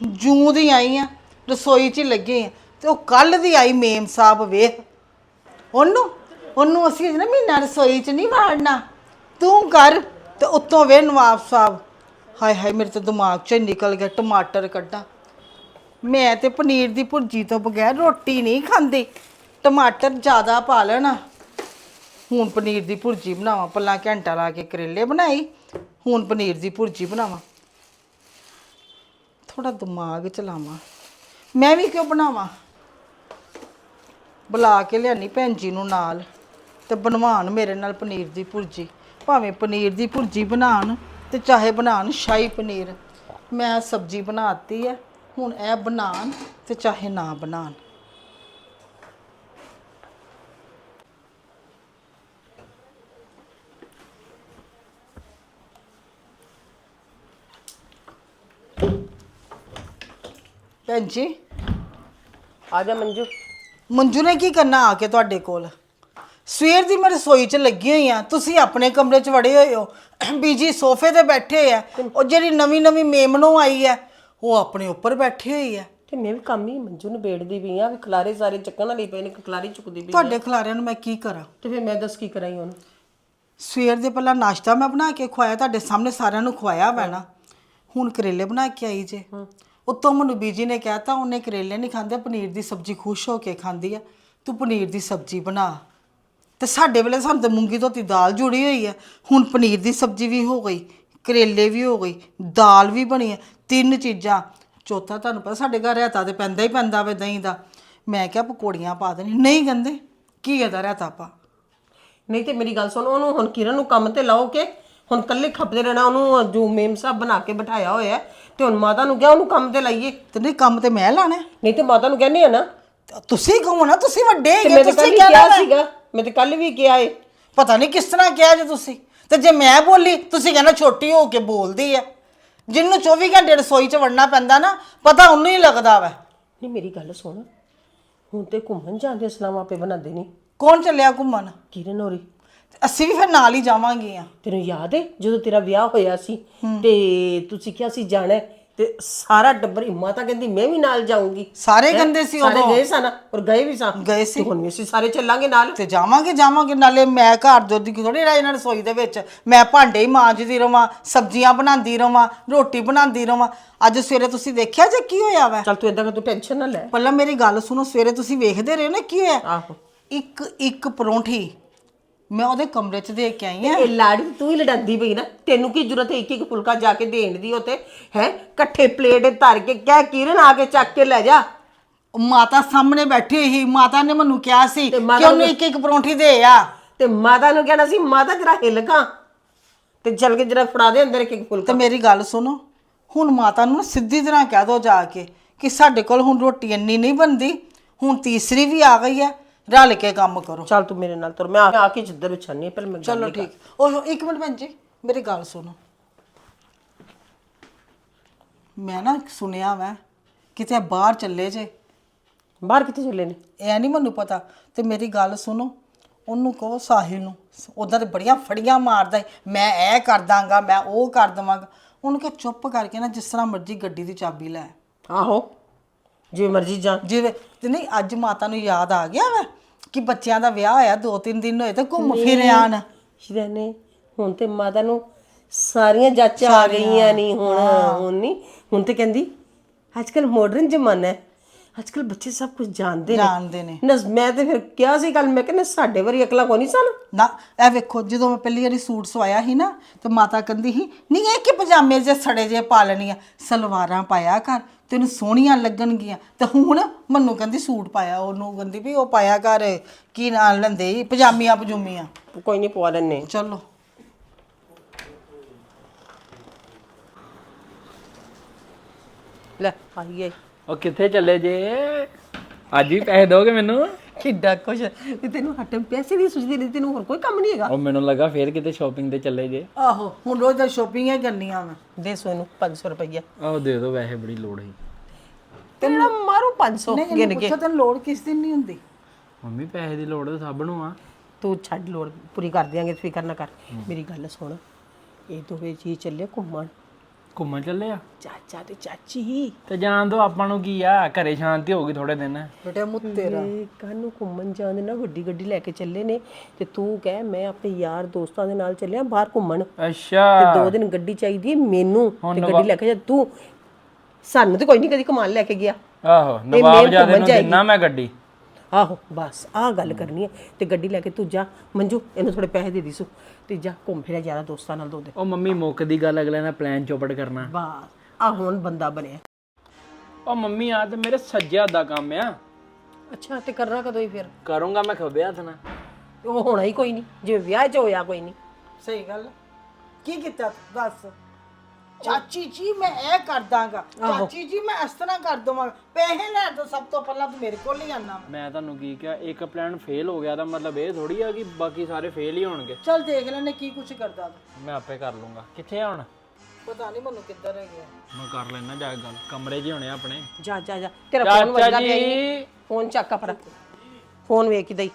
Speaker 3: ਜੂੰ ਦੀ ਆਈ ਆ, ਰਸੋਈ 'ਚ ਹੀ ਲੱਗੀ ਆ ਤੇ ਉਹ ਕੱਲ ਦੀ ਆਈ ਮੇਮ ਸਾਹਿਬ ਵੇਖ। ਉਹਨੂੰ ਉਹਨੂੰ ਅਸੀਂ ਅਜੇ ਨਾ ਮਹੀਨਾ ਰਸੋਈ 'ਚ ਨਹੀਂ ਵਾੜਨਾ। ਤੂੰ ਕਰ ਤੇ ਉੱਤੋਂ ਵੇ ਨਵਾਬ ਸਾਹਿਬ। ਹਾਏ ਹਾਏ, ਮੇਰੇ ਤਾਂ ਦਿਮਾਗ 'ਚੋਂ ਹੀ ਨਿਕਲ ਗਿਆ ਟਮਾਟਰ ਕੱਢਾਂ। ਮੈਂ ਤੇ ਪਨੀਰ ਦੀ ਭੁਰਜੀ ਤੋਂ ਬਗੈਰ ਰੋਟੀ ਨਹੀਂ ਖਾਂਦੀ। ਟਮਾਟਰ ਜ਼ਿਆਦਾ ਪਾ ਲੈਣਾ। ਹੁਣ ਪਨੀਰ ਦੀ ਭੁਰਜੀ ਬਣਾਵਾਂ, ਪੱਲਾ ਘੰਟਾ ਲਾ ਕੇ ਕਰੇਲੇ ਬਣਾਈ। ਹੁਣ ਪਨੀਰ ਦੀ ਭੁਰਜੀ ਬਣਾਵਾਂ। ਥੋੜਾ ਦਿਮਾਗ ਚਲਾਵਾਂ। ਮੈਂ ਵੀ ਕਿਉਂ ਬਣਾਵਾਂ? ਬੁਲਾ ਕੇ ਲਿਆਨੀ ਭੈਣ ਜੀ ਨੂੰ ਨਾਲ ਤੇ ਬਣਵਾਉਣ ਮੇਰੇ ਨਾਲ ਪਨੀਰ ਦੀ ਭੁਰਜੀ। ਭਾਵੇਂ ਪਨੀਰ ਦੀ ਭੁਰਜੀ ਬਣਾਉਣ। ਤੇ ਚਾਹੇ ਬਣਾਉਣ ਸ਼ਾਹੀ ਪਨੀਰ ਮੈਂ ਸਬਜ਼ੀ ਬਣਾਤੀ ਹੈ ਹੁਣ ਇਹ ਬਣਾਉਣ ਤੇ ਚਾਹੇ ਨਾ ਬਣਾਉਣ। ਭੈਣ ਜੀ
Speaker 5: ਆ ਜਾ ਮੰਜੂ।
Speaker 3: ਮੰਜੂ ਨੇ ਕੀ ਕਰਨਾ ਆ ਕੇ ਤੁਹਾਡੇ ਕੋਲ? ਸਵੇਰ ਦੀ ਮੈਂ ਰਸੋਈ 'ਚ ਲੱਗੀ ਹੋਈ ਆ। ਤੁਸੀਂ ਆਪਣੇ ਕਮਰੇ 'ਚ ਵੜੇ ਹੋਏ ਹੋ। ਬੀਜੀ ਸੋਫੇ ਤੇ ਬੈਠੇ ਆ। ਉਹ ਜਿਹੜੀ ਨਵੀਂ ਨਵੀਂ ਮੇਮਨੋ ਆਈ ਹੈ ਉਹ ਆਪਣੇ ਉੱਪਰ ਬੈਠੀ ਹੋਈ ਹੈ
Speaker 5: ਤੇ ਮੈਂ ਵੀ ਕੰਮ ਹੀ ਮੰਜੂ ਨੂੰ ਬੇੜਦੀ ਪਈ ਆ ਵੀ ਖਲਾਰੇ ਸਾਰੇ ਚੱਕਣ ਵਾਲੀ ਪਏ ਨੇ ਖਲਾਰੀ ਚੁੱਕਦੀ ਪਈ
Speaker 3: ਤੁਹਾਡੇ ਖਿਲਾਰਿਆਂ ਨੂੰ ਮੈਂ ਕੀ ਕਰਾਂ?
Speaker 5: ਤੇ ਫਿਰ ਮੈਂ ਦੱਸ ਕੀ ਕਰਾਈ ਹੁਣ?
Speaker 3: ਸਵੇਰ ਦੇ ਪਹਿਲਾਂ ਨਾਸ਼ਤਾ ਮੈਂ ਬਣਾ ਕੇ ਖਵਾਇਆ ਤੁਹਾਡੇ ਸਾਹਮਣੇ ਸਾਰਿਆਂ ਨੂੰ ਖਵਾਇਆ ਪੈਣਾ ਹੁਣ ਕਰੇਲੇ ਬਣਾ ਕੇ ਆਈ ਜੇ। ਉੱਤੋਂ ਮੈਨੂੰ ਬੀਜੀ ਨੇ ਕਹਿਤਾ ਉਹਨੇ ਕਰੇਲੇ ਨਹੀਂ ਖਾਂਦੇ ਪਨੀਰ ਦੀ ਸਬਜ਼ੀ ਖੁਸ਼ ਹੋ ਕੇ ਖਾਂਦੀ ਆ। ਤੂੰ ਪਨੀਰ ਦੀ ਸਬਜ਼ੀ ਬਣਾ। ਤੇ ਸਾਡੇ ਵੇਲੇ ਸਾਨੂੰ ਤਾਂ ਮੂੰਗੀ ਧੋਤੀ ਦਾਲ ਜੁੜੀ ਹੋਈ ਹੈ ਹੁਣ ਪਨੀਰ ਦੀ ਸਬਜ਼ੀ ਵੀ ਹੋ ਗਈ ਕਰੇਲੇ ਵੀ ਹੋ ਗਈ ਦਾਲ ਵੀ ਬਣੀ ਹੈ ਤਿੰਨ ਚੀਜ਼ਾਂ। ਚੌਥਾ ਤੁਹਾਨੂੰ ਪਤਾ ਸਾਡੇ ਘਰ ਰਾਇਤਾ ਤੇ ਪੈਂਦਾ ਹੀ ਪੈਂਦਾ ਵੇ ਦਹੀਂ ਦਾ। ਮੈਂ ਕਿਹਾ ਪਕੌੜੀਆਂ ਪਾ ਦੇਣੀ ਨਹੀਂ ਕਹਿੰਦੇ ਕੀ ਇਹਦਾ ਰਾਇਤਾ ਪਾ
Speaker 5: ਨਹੀਂ ਤੇ ਮੇਰੀ ਗੱਲ ਸੁਣ ਉਹਨੂੰ ਹੁਣ ਕਿਰਨ ਨੂੰ ਕੰਮ ਤੇ ਲਾਓ ਕਿ ਹੁਣ ਕੱਲੇ ਖੱਪਦੇ ਰਹਿਣਾ ਉਹਨੂੰ ਜੋ ਮੇਮ ਸਾਹਿਬ ਬਣਾ ਕੇ ਬਿਠਾਇਆ ਹੋਇਆ ਹੈ, ਤੇ ਹੁਣ ਮਾਤਾ ਨੂੰ ਕਿਹਾ ਉਹਨੂੰ ਕੰਮ ਤੇ ਲਾਈਏ।
Speaker 3: ਤੇ ਨਹੀਂ ਕੰਮ ਤੇ ਮੈਂ ਲਾਣਾ। ਹੈ।
Speaker 5: ਨਹੀਂ ਤੇ ਮਾਤਾ ਨੂੰ ਕਹਿੰਦੇ ਆ ਨਾ।
Speaker 3: ਤੁਸੀਂ ਕਹੋ ਨਾ ਤੁਸੀਂ ਵੱਡੇ
Speaker 5: ਤੇ
Speaker 3: ਹੈਗੇ
Speaker 5: ਮੈਂ ਤੇ ਕੱਲ
Speaker 3: ਤੁਸੀਂ
Speaker 5: ਹੀ
Speaker 3: ਕਹਿਣਾ
Speaker 5: ਕਿਹਾ
Speaker 3: ਵਾ।
Speaker 5: ਸੀਗਾ। ਮੈਂ ਤੇ ਕੱਲ ਵੀ ਕਿਹਾ ਏ
Speaker 3: ਪਤਾ ਨਹੀਂ ਕਿਸ ਤਰ੍ਹਾਂ ਕਿਹਾ ਜੇ ਤੁਸੀਂ। ਤੇ ਜੇ ਮੈਂ ਬੋਲੀ ਤੁਸੀਂ ਕਹਿੰਦਾ ਛੋਟੀ ਹੋ ਕੇ ਬੋਲਦੀ ਹੈ ਜਿੰਨੂੰ 24 ਘੰਟੇ ਰਸੋਈ 'ਚ ਵੜਨਾ ਪੈਂਦਾ ਨਾ ਪਤਾ ਉਹਨੂੰ ਹੀ ਲੱਗਦਾ ਵਾ।
Speaker 5: ਨਹੀਂ ਮੇਰੀ ਗੱਲ ਸੁਣ। ਹੁਣ ਤੇ ਘੁੰਮਣ ਜਾਂਦੇ ਸਲਾਮਾਂ ਪੇ ਬਣਾਉਂਦੇ ਨਹੀਂ
Speaker 3: ਕੌਣ ਚੱਲਿਆ ਘੁੰਮਣ?
Speaker 5: ਕਿਰਨ ਹੋਰੀ।
Speaker 3: ਅਸੀਂ ਵੀ ਫਿਰ ਨਾਲ ਹੀ ਜਾਵਾਂਗੀਆਂ।
Speaker 5: ਤੈਨੂੰ ਯਾਦ ਹੈ ਜਦੋਂ ਤੇਰਾ ਵਿਆਹ ਹੋਇਆ ਸੀ ਤੇ ਤੁਸੀਂ ਕਿਹਾ ਸੀ ਜਾਣਾ ਹੈ, ਤੇ ਸਾਰਾ ਟੱਬਰ ਹੀ ਮਾਤਾ ਕਹਿੰਦੀ ਮੈਂ ਵੀ ਨਾਲ ਜਾਊਂਗੀ।
Speaker 3: ਸਾਰੇ? ਕਹਿੰਦੇ ਸੀ
Speaker 5: ਸਾਰੇ
Speaker 3: ਉਦੋਂ।
Speaker 5: ਗਏ ਸਨ ਔਰ ਗਏ ਵੀ ਸਾਂ।
Speaker 3: ਗਏ ਸੀ।
Speaker 5: ਤੇ ਹੁਣ ਵੀ ਅਸੀਂ ਸਾਰੇ ਚੱਲਾਂਗੇ ਨਾਲ।
Speaker 3: ਤੇ ਜਾਵਾਂਗੇ ਜਾਵਾਂਗੇ ਨਾਲੇ ਮੈਂ ਘਰ ਦੁੱਧ ਕੀ ਥੋੜੀ ਰਹਿ ਜਾਣਾ ਰਸੋਈ ਦੇ ਵਿੱਚ। ਮੈਂ ਭਾਂਡੇ ਹੀ ਮਾਂਜਦੀ ਰਵਾਂ ਸਬਜ਼ੀਆਂ ਬਣਾਉਂਦੀ ਰਵਾਂ ਰੋਟੀ ਬਣਾਉਂਦੀ ਰਵਾਂ। ਅੱਜ ਸਵੇਰੇ ਤੁਸੀਂ ਦੇਖਿਆ ਜੇ ਕੀ ਹੋਇਆ ਵਾ?
Speaker 5: ਚੱਲ ਤੂੰ ਏਦਾਂ ਕਰ ਤੂੰ ਟੈਨਸ਼ਨ ਨਾ ਲੈ।
Speaker 3: ਪਹਿਲਾਂ ਮੇਰੀ ਗੱਲ ਸੁਣੋ ਸਵੇਰੇ ਤੁਸੀਂ ਵੇਖਦੇ ਰਹੇ ਹੋ ਨਾ ਕੀ ਹੋਇਆ?
Speaker 5: ਆਹੋ।
Speaker 3: ਇੱਕ ਇੱਕ ਪਰੌਂਠੀ ਮੈਂ ਉਹਦੇ ਕਮਰੇ 'ਚ ਦੇ ਕੇ ਆਈ ਆ।
Speaker 5: ਇਹ ਲਾੜੀ ਤੂੰ ਹੀ ਲੜਾਂਦੀ ਪਈ ਨਾ। ਤੈਨੂੰ ਕੀ ਜ਼ਰੂਰਤ ਹੈ ਇੱਕ ਇੱਕ ਫੁਲਕਾ ਜਾ ਕੇ ਦੇਣ ਦੀ ਉਤੇ ਹੈ? ਇਕੱਠੇ ਪਲੇਟ ਧਰ ਕੇ ਕਹਿ ਕਿਰਨ ਆ ਕੇ ਚੱਕ ਕੇ ਲੈ ਜਾ।
Speaker 3: ਉਹ ਮਾਤਾ ਸਾਹਮਣੇ ਬੈਠੀ ਸੀ। ਮਾਤਾ ਨੇ ਮੈਨੂੰ ਕਿਹਾ ਸੀ
Speaker 5: ਤੇ
Speaker 3: ਕਿ
Speaker 5: ਮਾਤਾ
Speaker 3: ਉਹਨੂੰ ਇੱਕ ਇੱਕ ਪਰੌਂਠੀ ਦੇ ਆ।
Speaker 5: ਤੇ ਮਾਤਾ ਨੂੰ ਕਹਿਣਾ ਸੀ ਮਾਤਾ ਜਰਾ ਹਿਲਕਾਂ ਤੇ ਚੱਲ ਕੇ ਜਰਾ ਫੜਾ ਦੇ ਅੰਦਰ ਇੱਕ ਇੱਕ ਫੁਲਕਾ।
Speaker 3: ਤੇ ਮੇਰੀ ਗੱਲ ਸੁਣੋ। ਹੁਣ ਮਾਤਾ ਨੂੰ ਨਾ ਸਿੱਧੀ ਤਰ੍ਹਾਂ ਕਹਿ ਦੋ ਜਾ ਕੇ ਕਿ ਸਾਡੇ ਕੋਲ ਹੁਣ ਰੋਟੀ ਇੰਨੀ ਨਹੀਂ ਬਣਦੀ। ਹੁਣ ਤੀਸਰੀ ਵੀ ਆ ਗਈ ਹੈ। ਰਲ ਕੇ ਕੰਮ ਕਰੋ।
Speaker 5: ਚੱਲ ਤੂੰ ਮੇਰੇ ਨਾਲ ਤੁਰ ਮੈਂ ਆ- ਆ ਕੇ ਜਿੱਧਰ ਵਿਛਾਨੀ ਪਹਿਲਾਂ ਮੈਂ ਗੱਲ
Speaker 3: ਚਲੋ ਠੀਕ ਉਹ ਇੱਕ ਮਿੰਟ ਭੈਣ ਜੀ ਮੇਰੀ ਗੱਲ ਸੁਣੋ। ਮੈਂ ਨਾ ਸੁਣਿਆ ਵਾ ਕਿਤੇ ਬਾਹਰ ਚੱਲੇ ਜੇ।
Speaker 5: ਬਾਹਰ ਕਿੱਥੇ ਚੱਲੇ ਨੇ?
Speaker 3: ਇਹ ਨਹੀਂ ਮੈਨੂੰ ਪਤਾ। ਤੇ ਮੇਰੀ ਗੱਲ ਸੁਣੋ ਉਹਨੂੰ ਕਹੋ ਸਾਹਿਲ ਨੂੰ ਉਧਰ ਤੇ ਬੜੀਆਂ ਫੜੀਆਂ ਮਾਰਦਾ ਏ। ਮੈਂ ਇਹ ਕਰ ਦਾਂਗਾ ਮੈਂ ਉਹ ਕਰ ਦਵਾਂਗਾ। ਉਹਨੂੰ ਕਹ ਚੁੱਪ ਕਰਕੇ ਨਾ ਜਿਸ ਤਰ੍ਹਾਂ ਮਰਜ਼ੀ ਗੱਡੀ ਦੀ ਚਾਬੀ ਲੈ।
Speaker 5: ਆਹੋ ਜਿਵੇਂ ਮਰਜ਼ੀ ਜਾ।
Speaker 3: ਜਿਵੇਂ ਤੇ ਨਹੀਂ ਅੱਜ ਮਾਤਾ ਨੂੰ ਯਾਦ ਆ ਗਿਆ ਵਾ? ਕਿ ਬੱਚਿਆਂ ਦਾ ਵਿਆਹ ਹੋਇਆ ਦੋ ਤਿੰਨ ਦਿਨ ਹੋਏ ਤੇ ਘੁੰਮ ਫਿਰ ਆਣ
Speaker 5: ਸ਼ਿਰਾਨੇ ਹੁਣ ਤੇ ਮਾਤਾ ਨੂੰ ਸਾਰੀਆਂ ਜਾਚਾਂ ਆ ਗਈਆਂ ਨਹੀਂ ਹੁਣ ਹੁਣ ਨਹੀਂ ਹੁਣ ਤੇ ਕਹਿੰਦੀ ਅੱਜ ਕੱਲ ਮਾਡਰਨ ਜ਼ਮਾਨਾ ਹੈ। ਅੱਜ ਕੱਲ ਬੱਚੇ ਸਭ ਕੁਝ ਜਾਣਦੇ ਨੇ।
Speaker 3: ਜਾਣਦੇ ਨੇ।
Speaker 5: ਮੈਂ ਤੇ ਫਿਰ ਕਿਹਾ ਸੀ ਕੱਲ ਮੈਂ ਕਹਿੰਦਾ ਸਾਡੇ ਵਾਰੀ ਅਕਲਾ ਕੋਈ ਨਹੀਂ ਸਨ।
Speaker 3: ਨਾ ਇਹ ਵੇਖੋ ਜਦੋਂ ਮੈਂ ਪਹਿਲੀ ਵਾਰੀ ਸੂਟ ਸਵਾਇਆ ਸੀ ਨਾ ਤੇ ਮਾਤਾ ਕਹਿੰਦੀ ਸੀ ਨਹੀਂ ਇਹ ਕਿ ਪਜਾਮੇ ਜੇ ਸੜੇ ਜੇ ਪਾ ਲੈਣੀਆਂ ਸਲਵਾਰਾਂ ਪਾਇਆ ਕਰ ਤੈਨੂੰ ਸੋਹਣੀਆਂ ਲੱਗਣਗੀਆਂ। ਤੇ ਹੁਣ ਮੰਨੂ ਕਹਿੰਦੀ ਸੂਟ ਪਾਇਆ ਉਹਨੂੰ ਕਹਿੰਦੀ ਵੀ ਉਹ ਪਾਇਆ ਕਰ ਕੀ ਨਾਲ ਲੈਂਦੇ ਪਜਾਮੀਆਂ ਪਜੂਮੀਆਂ।
Speaker 5: ਕੋਈ ਨਹੀਂ ਪਵਾ ਲੈਣੇ
Speaker 3: ਚਲੋ।
Speaker 5: ਲੈ ਆਈਏ
Speaker 1: ਉਹ ਕਿੱਥੇ ਚੱਲੇ ਜੇ? ਅੱਜ ਹੀ ਪੈਸੇ ਦੋਗੇ ਮੈਨੂੰ?
Speaker 5: ਕਿੱਡਾ ਕੁਛ। ਤੇ ਤੈਨੂੰ ਹੱਟ ਪੈਸੇ ਦੀ ਸੁਝਦੀ ਨਹੀਂ ਤੈਨੂੰ ਹੋਰ ਕੋਈ ਕੰਮ ਨਹੀਂ ਹੈਗਾ।
Speaker 1: ਉਹ ਮੈਨੂੰ ਲੱਗਾ ਫੇਰ ਕਿਤੇ ਸ਼ਾਪਿੰਗ ਤੇ ਚੱਲੇ ਜੇ।
Speaker 3: ਆਹੋ ਹੁਣ ਰੋਜ਼ ਦਾ ਸ਼ੋਪਿੰਗ ਹੀ ਕਰਨੀਆਂ ਮੈਂ
Speaker 5: ਦੇ ਸੋ ਇਹਨੂੰ 500 ਰੁਪਈਆ।
Speaker 1: ਆਹ ਦੇ ਦੋ ਵੈਸੇ ਬੜੀ ਲੋੜ ਹੈ
Speaker 5: ਤੇਰਾ ਮਾਰੂ 500
Speaker 3: ਨਹੀਂ
Speaker 5: ਗਿਣ
Speaker 3: ਇਹਨੂੰ
Speaker 5: ਕੇ।
Speaker 3: ਪੁੱਛੋ ਤੈਨੂੰ ਲੋੜ ਕਿਸ ਦਿਨ ਨਹੀਂ ਹੁੰਦੀ?
Speaker 1: ਮੰਮੀ ਪੈਸੇ ਦੀ ਲੋੜ ਤਾਂ ਸਭ ਨੂੰ ਆ।
Speaker 5: ਤੂੰ ਛੱਡ ਲੋੜ ਪੂਰੀ ਕਰ ਦਿਆਂਗੇ ਫਿਕਰ ਨਾ ਕਰ। ਮੇਰੀ ਗੱਲ ਸੁਣ ਇਹ ਦੋਵੇਂ ਜੀ ਚੱਲੇ ਘੁੰਮਣ।
Speaker 1: ਘੁੰਮਣ ਚੱਲੇ ਆ।
Speaker 5: ਚਾਚਾ ਤੇ ਚਾਚੀ
Speaker 1: ਤੇ ਜਾਣ ਦੋ ਆਪਾਂ ਨੂੰ ਕੀ ਆ? ਘਰੇ ਸ਼ਾਂਤੀ ਹੋਊਗੀ ਥੋੜੇ ਦਿਨ।
Speaker 3: ਬੇਟਾ ਮੁੱਤ ਤੇਰਾ।
Speaker 5: ਇਹ ਕਾਨੂੰ ਘੁੰਮਣ ਜਾਂਦੇ ਨਾ ਵੱਡੀ ਗੱਡੀ ਲੈ ਕੇ ਚੱਲੇ ਨੇ ਤੇ ਤੂੰ ਕਹਿ ਮੈਂ ਆਪਣੇ ਯਾਰ ਦੋਸਤਾਂ ਦੇ ਨਾਲ ਚੱਲਿਆ ਬਾਹਰ ਘੁੰਮਣ। ਤੇ
Speaker 1: ਅੱਛਾ
Speaker 5: ਦੋ ਦਿਨ ਗੱਡੀ ਚਾਹੀਦੀ ਹੈ ਮੈਨੂੰ ਤੇ ਗੱਡੀ ਲੈ ਕੇ ਜਾ। ਤੂੰ ਸਾਨੂੰ ਤੇ ਕੋਈ ਨਹੀਂ ਕਦੀ ਕਮਾਨ ਲੈ ਕੇ ਗਿਆ।
Speaker 1: ਆਹੋ ਨਵਾਬ ਜਾਦੇ ਨੂੰ ਦਿਨਾ ਮੈਂ ਗੱਡੀ।
Speaker 5: ਆਹੋ ਬਸ ਆਹ ਗੱਲ ਕਰਨੀ ਹੈ ਤੇ ਗੱਡੀ ਲੈ ਕੇ ਤੂੰ ਜਾ। ਮੰਜੂ ਇਹਨੂੰ ਥੋੜੇ ਪੈਸੇ ਦੇ ਦੀਸੂ ਤੇ ਜਾ ਘੁੰਮ ਫਿਰਿਆ ਯਾਰਾ ਦੋਸਤਾਂ ਨਾਲ ਦੋ ਦਿਨ।
Speaker 1: ਉਹ ਮੰਮੀ ਮੁੱਕ ਦੀ ਗੱਲ ਅਗਲੇ ਨੇ ਪਲਾਨ ਚੌਪੜ ਕਰਨਾ।
Speaker 5: ਬਸ ਆ ਹੁਣ ਬੰਦਾ ਬਣਿਆ।
Speaker 1: ਉਹ ਮੰਮੀ ਆ ਤੇ ਮੇਰੇ ਸੱਜੇ ਹੱਥ ਦਾ ਕੰਮ ਆ।
Speaker 5: ਅੱਛਾ ਤੇ ਕਰਨਾ ਕਦੋਂ ਹੀ ਫਿਰ?
Speaker 1: ਕਰੂੰਗਾ ਮੈਂ ਖੱਬੇ ਹੱਥ ਨਾਲ।
Speaker 5: ਉਹ ਹੋਣਾ ਹੀ ਕੋਈ ਨਹੀਂ ਜਿਵੇਂ ਵਿਆਹ 'ਚ ਹੋਇਆ ਕੋਈ ਨਹੀਂ
Speaker 3: ਸਹੀ ਗੱਲ। ਕੀ ਕੀਤਾ ਤੂੰ? ਦੱਸ। ਚਾਚੀ ਜੀ ਮੈਂ ਇਹ ਕਰ ਦਾਂਗਾ। ਚਾਚੀ ਜੀ ਮੈਂ ਇਸ ਤਰ੍ਹਾਂ ਕਰ ਦਵਾਂਗਾ। ਪੈਸੇ ਲੈ ਦੋ ਸਭ ਤੋਂ ਪਹਿਲਾਂ ਤੂੰ ਮੇਰੇ ਕੋਲ ਹੀ ਆਣਾ
Speaker 1: ਮੈਂ ਤੁਹਾਨੂੰ ਕੀ ਕਿਹਾ ਇੱਕ ਪਲਾਨ ਫੇਲ ਹੋ ਗਿਆ ਤਾਂ ਮਤਲਬ ਇਹ ਥੋੜੀ ਆ ਕਿ ਬਾਕੀ ਸਾਰੇ ਫੇਲ ਹੀ ਹੋਣਗੇ।
Speaker 3: ਚੱਲ ਦੇਖ ਲੈਣੇ ਕੀ ਕੁਛ ਕਰਦਾ ਤੂੰ।
Speaker 1: ਮੈਂ ਆਪੇ ਕਰ ਲੂੰਗਾ। ਕਿੱਥੇ ਆ ਹੁਣ?
Speaker 3: ਪਤਾ ਨਹੀਂ ਮੈਨੂੰ ਕਿੱਧਰ ਹੈ ਗਿਆ
Speaker 1: ਮੈਂ ਕਰ ਲੈਣਾ ਜਾ ਕੇ ਗੱਲ। ਕਮਰੇ 'ਚ ਹੀ ਹੋਣੇ ਆ ਆਪਣੇ।
Speaker 5: ਜਾ ਜਾ ਜਾ। ਤੇਰਾ ਫੋਨ
Speaker 1: ਚਾਚਾ
Speaker 5: ਵੱਜਦਾ ਪਿਆ ਈ ਨੀ।
Speaker 1: ਜੀ
Speaker 5: ਫੋਨ ਚੱਕ ਆਪਣਾ ਫੋਨ ਵੇਖ ਹੀ ਦਈ।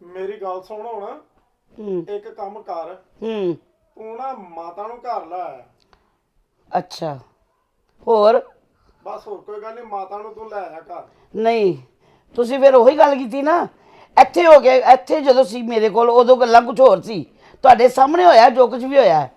Speaker 6: ਮੇਰੀ ਗੱਲ ਸੁਣ ਹੁਣ। ਇੱਕ ਕੰਮ ਕਰ।
Speaker 7: ਹੂੰ।
Speaker 6: ਨਾ ਮਾਤਾ ਨੂੰ ਘਰ ਲੈ ਆ।
Speaker 7: ਅੱਛਾ। ਹੋਰ?
Speaker 6: ਬਸ ਹੋਰ ਕੋਈ ਗੱਲ ਨਹੀਂ ਮਾਤਾ ਨੂੰ ਤੂੰ ਲੈ ਆ ਘਰ।
Speaker 7: ਨਹੀਂ ਤੁਸੀਂ ਫਿਰ ਉਹੀ ਗੱਲ ਕੀਤੀ ਨਾ। ਇੱਥੇ ਹੋ ਗਿਆ ਇੱਥੇ ਜਦੋਂ ਸੀ ਮੇਰੇ ਕੋਲ ਉਦੋਂ ਗੱਲਾਂ ਕੁਝ ਹੋਰ ਸੀ। ਤੁਹਾਡੇ ਸਾਹਮਣੇ ਹੋਇਆ ਜੋ ਕੁਝ ਵੀ ਹੋਇਆ।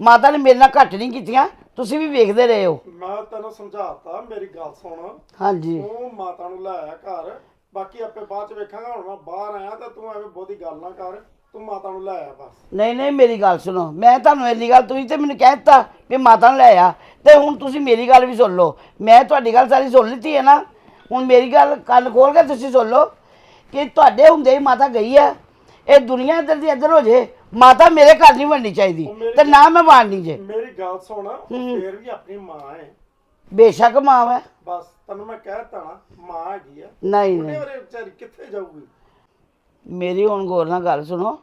Speaker 7: ਮਾਤਾ ਨੇ ਮੇਰੇ ਨਾਲ ਘੱਟ ਨਹੀਂ ਕੀਤੀਆਂ ਤੁਸੀਂ ਵੀ ਵੇਖਦੇ ਰਹੇ ਹੋ।
Speaker 6: ਮੈਂ ਤੈਨੂੰ ਸਮਝਾਤਾ ਮੇਰੀ ਗੱਲ ਸੁਣ।
Speaker 7: ਹਾਂਜੀ।
Speaker 6: ਤੂੰ ਮਾਤਾ ਨੂੰ ਲੈ ਆ ਘਰ। ਬਾਕੀ ਆਪੇ ਬਾਅਦ ਚ ਵੇਖਾਂਗਾ ਹੁਣ ਮੈਂ ਬਾਹਰ ਆਇਆ ਤਾਂ ਤੂੰ ਐਵੇਂ ਬਹੁਤੀ ਗੱਲ ਨਾ ਕਰ। ਤੂੰ ਮਾਤਾ ਨੂੰ ਲੈ ਆ ਬਸ।
Speaker 7: ਨਹੀਂ ਨਹੀਂ ਮੇਰੀ ਗੱਲ ਸੁਣੋ। ਮੈਂ ਤੁਹਾਨੂੰ ਇੰਨੀ ਗੱਲ ਤੁਸੀਂ ਤੇ ਮੈਨੂੰ ਕਹਿ ਦਿੱਤਾ ਕਿ ਮਾਤਾ ਨੂੰ ਲੈ ਆ। ਤੇ ਹੁਣ ਤੁਸੀਂ ਮੇਰੀ ਗੱਲ ਵੀ ਸੁਣ ਲਓ। ਮੈਂ ਤੁਹਾਡੀ ਗੱਲ ਸਾਰੀ ਸੁਣ ਲਿੱਤੀ ਹੈ ਨਾ? ਹੁਣ ਮੇਰੀ ਗੱਲ ਕੰਨ ਖੋਲ ਕੇ ਤੁਸੀਂ ਸੁਣ ਲਓ ਕਿ ਤੁਹਾਡੇ ਹੁੰਦੇ ਹੀ ਮਾਤਾ ਗਈ ਹੈ ਇਹ ਦੁਨੀਆ ਇੱਧਰ ਦੀ ਇੱਧਰ ਹੋ ਜੇ ਮਾਤਾ ਮੇਰੇ ਘਰ ਨਹੀਂ ਵੜਨੀ ਚਾਹੀਦੀ। ਤੇ ਨਾ ਮੈਂ ਵਾੜਨੀ ਜੇ।
Speaker 6: ਮੇਰੀ ਗੱਲ ਸੁਣ ਉਹ ਫੇਰ ਵੀ ਆਪਣੀ ਮਾਂ ਹੈ।
Speaker 7: ਬੇਸ਼ੱਕ ਮਾਂ ਹੈ
Speaker 6: ਬਸ ਤੈਨੂੰ ਮੈਂ ਕਹਿ ਤਾ ਨਾ ਮਾਂ ਹੈਗੀ ਆ।
Speaker 7: ਨਹੀਂ
Speaker 6: ਉਹਨੇ
Speaker 7: ਨਹੀਂ।
Speaker 6: ਉਹਰੇ ਵਿਚਾਰੀ ਕਿੱਥੇ ਜਾਊਗੀ?
Speaker 7: ਮੇਰੀ ਹੁਣ ਗੌਰ ਨਾਲ ਗੱਲ ਸੁਣੋ।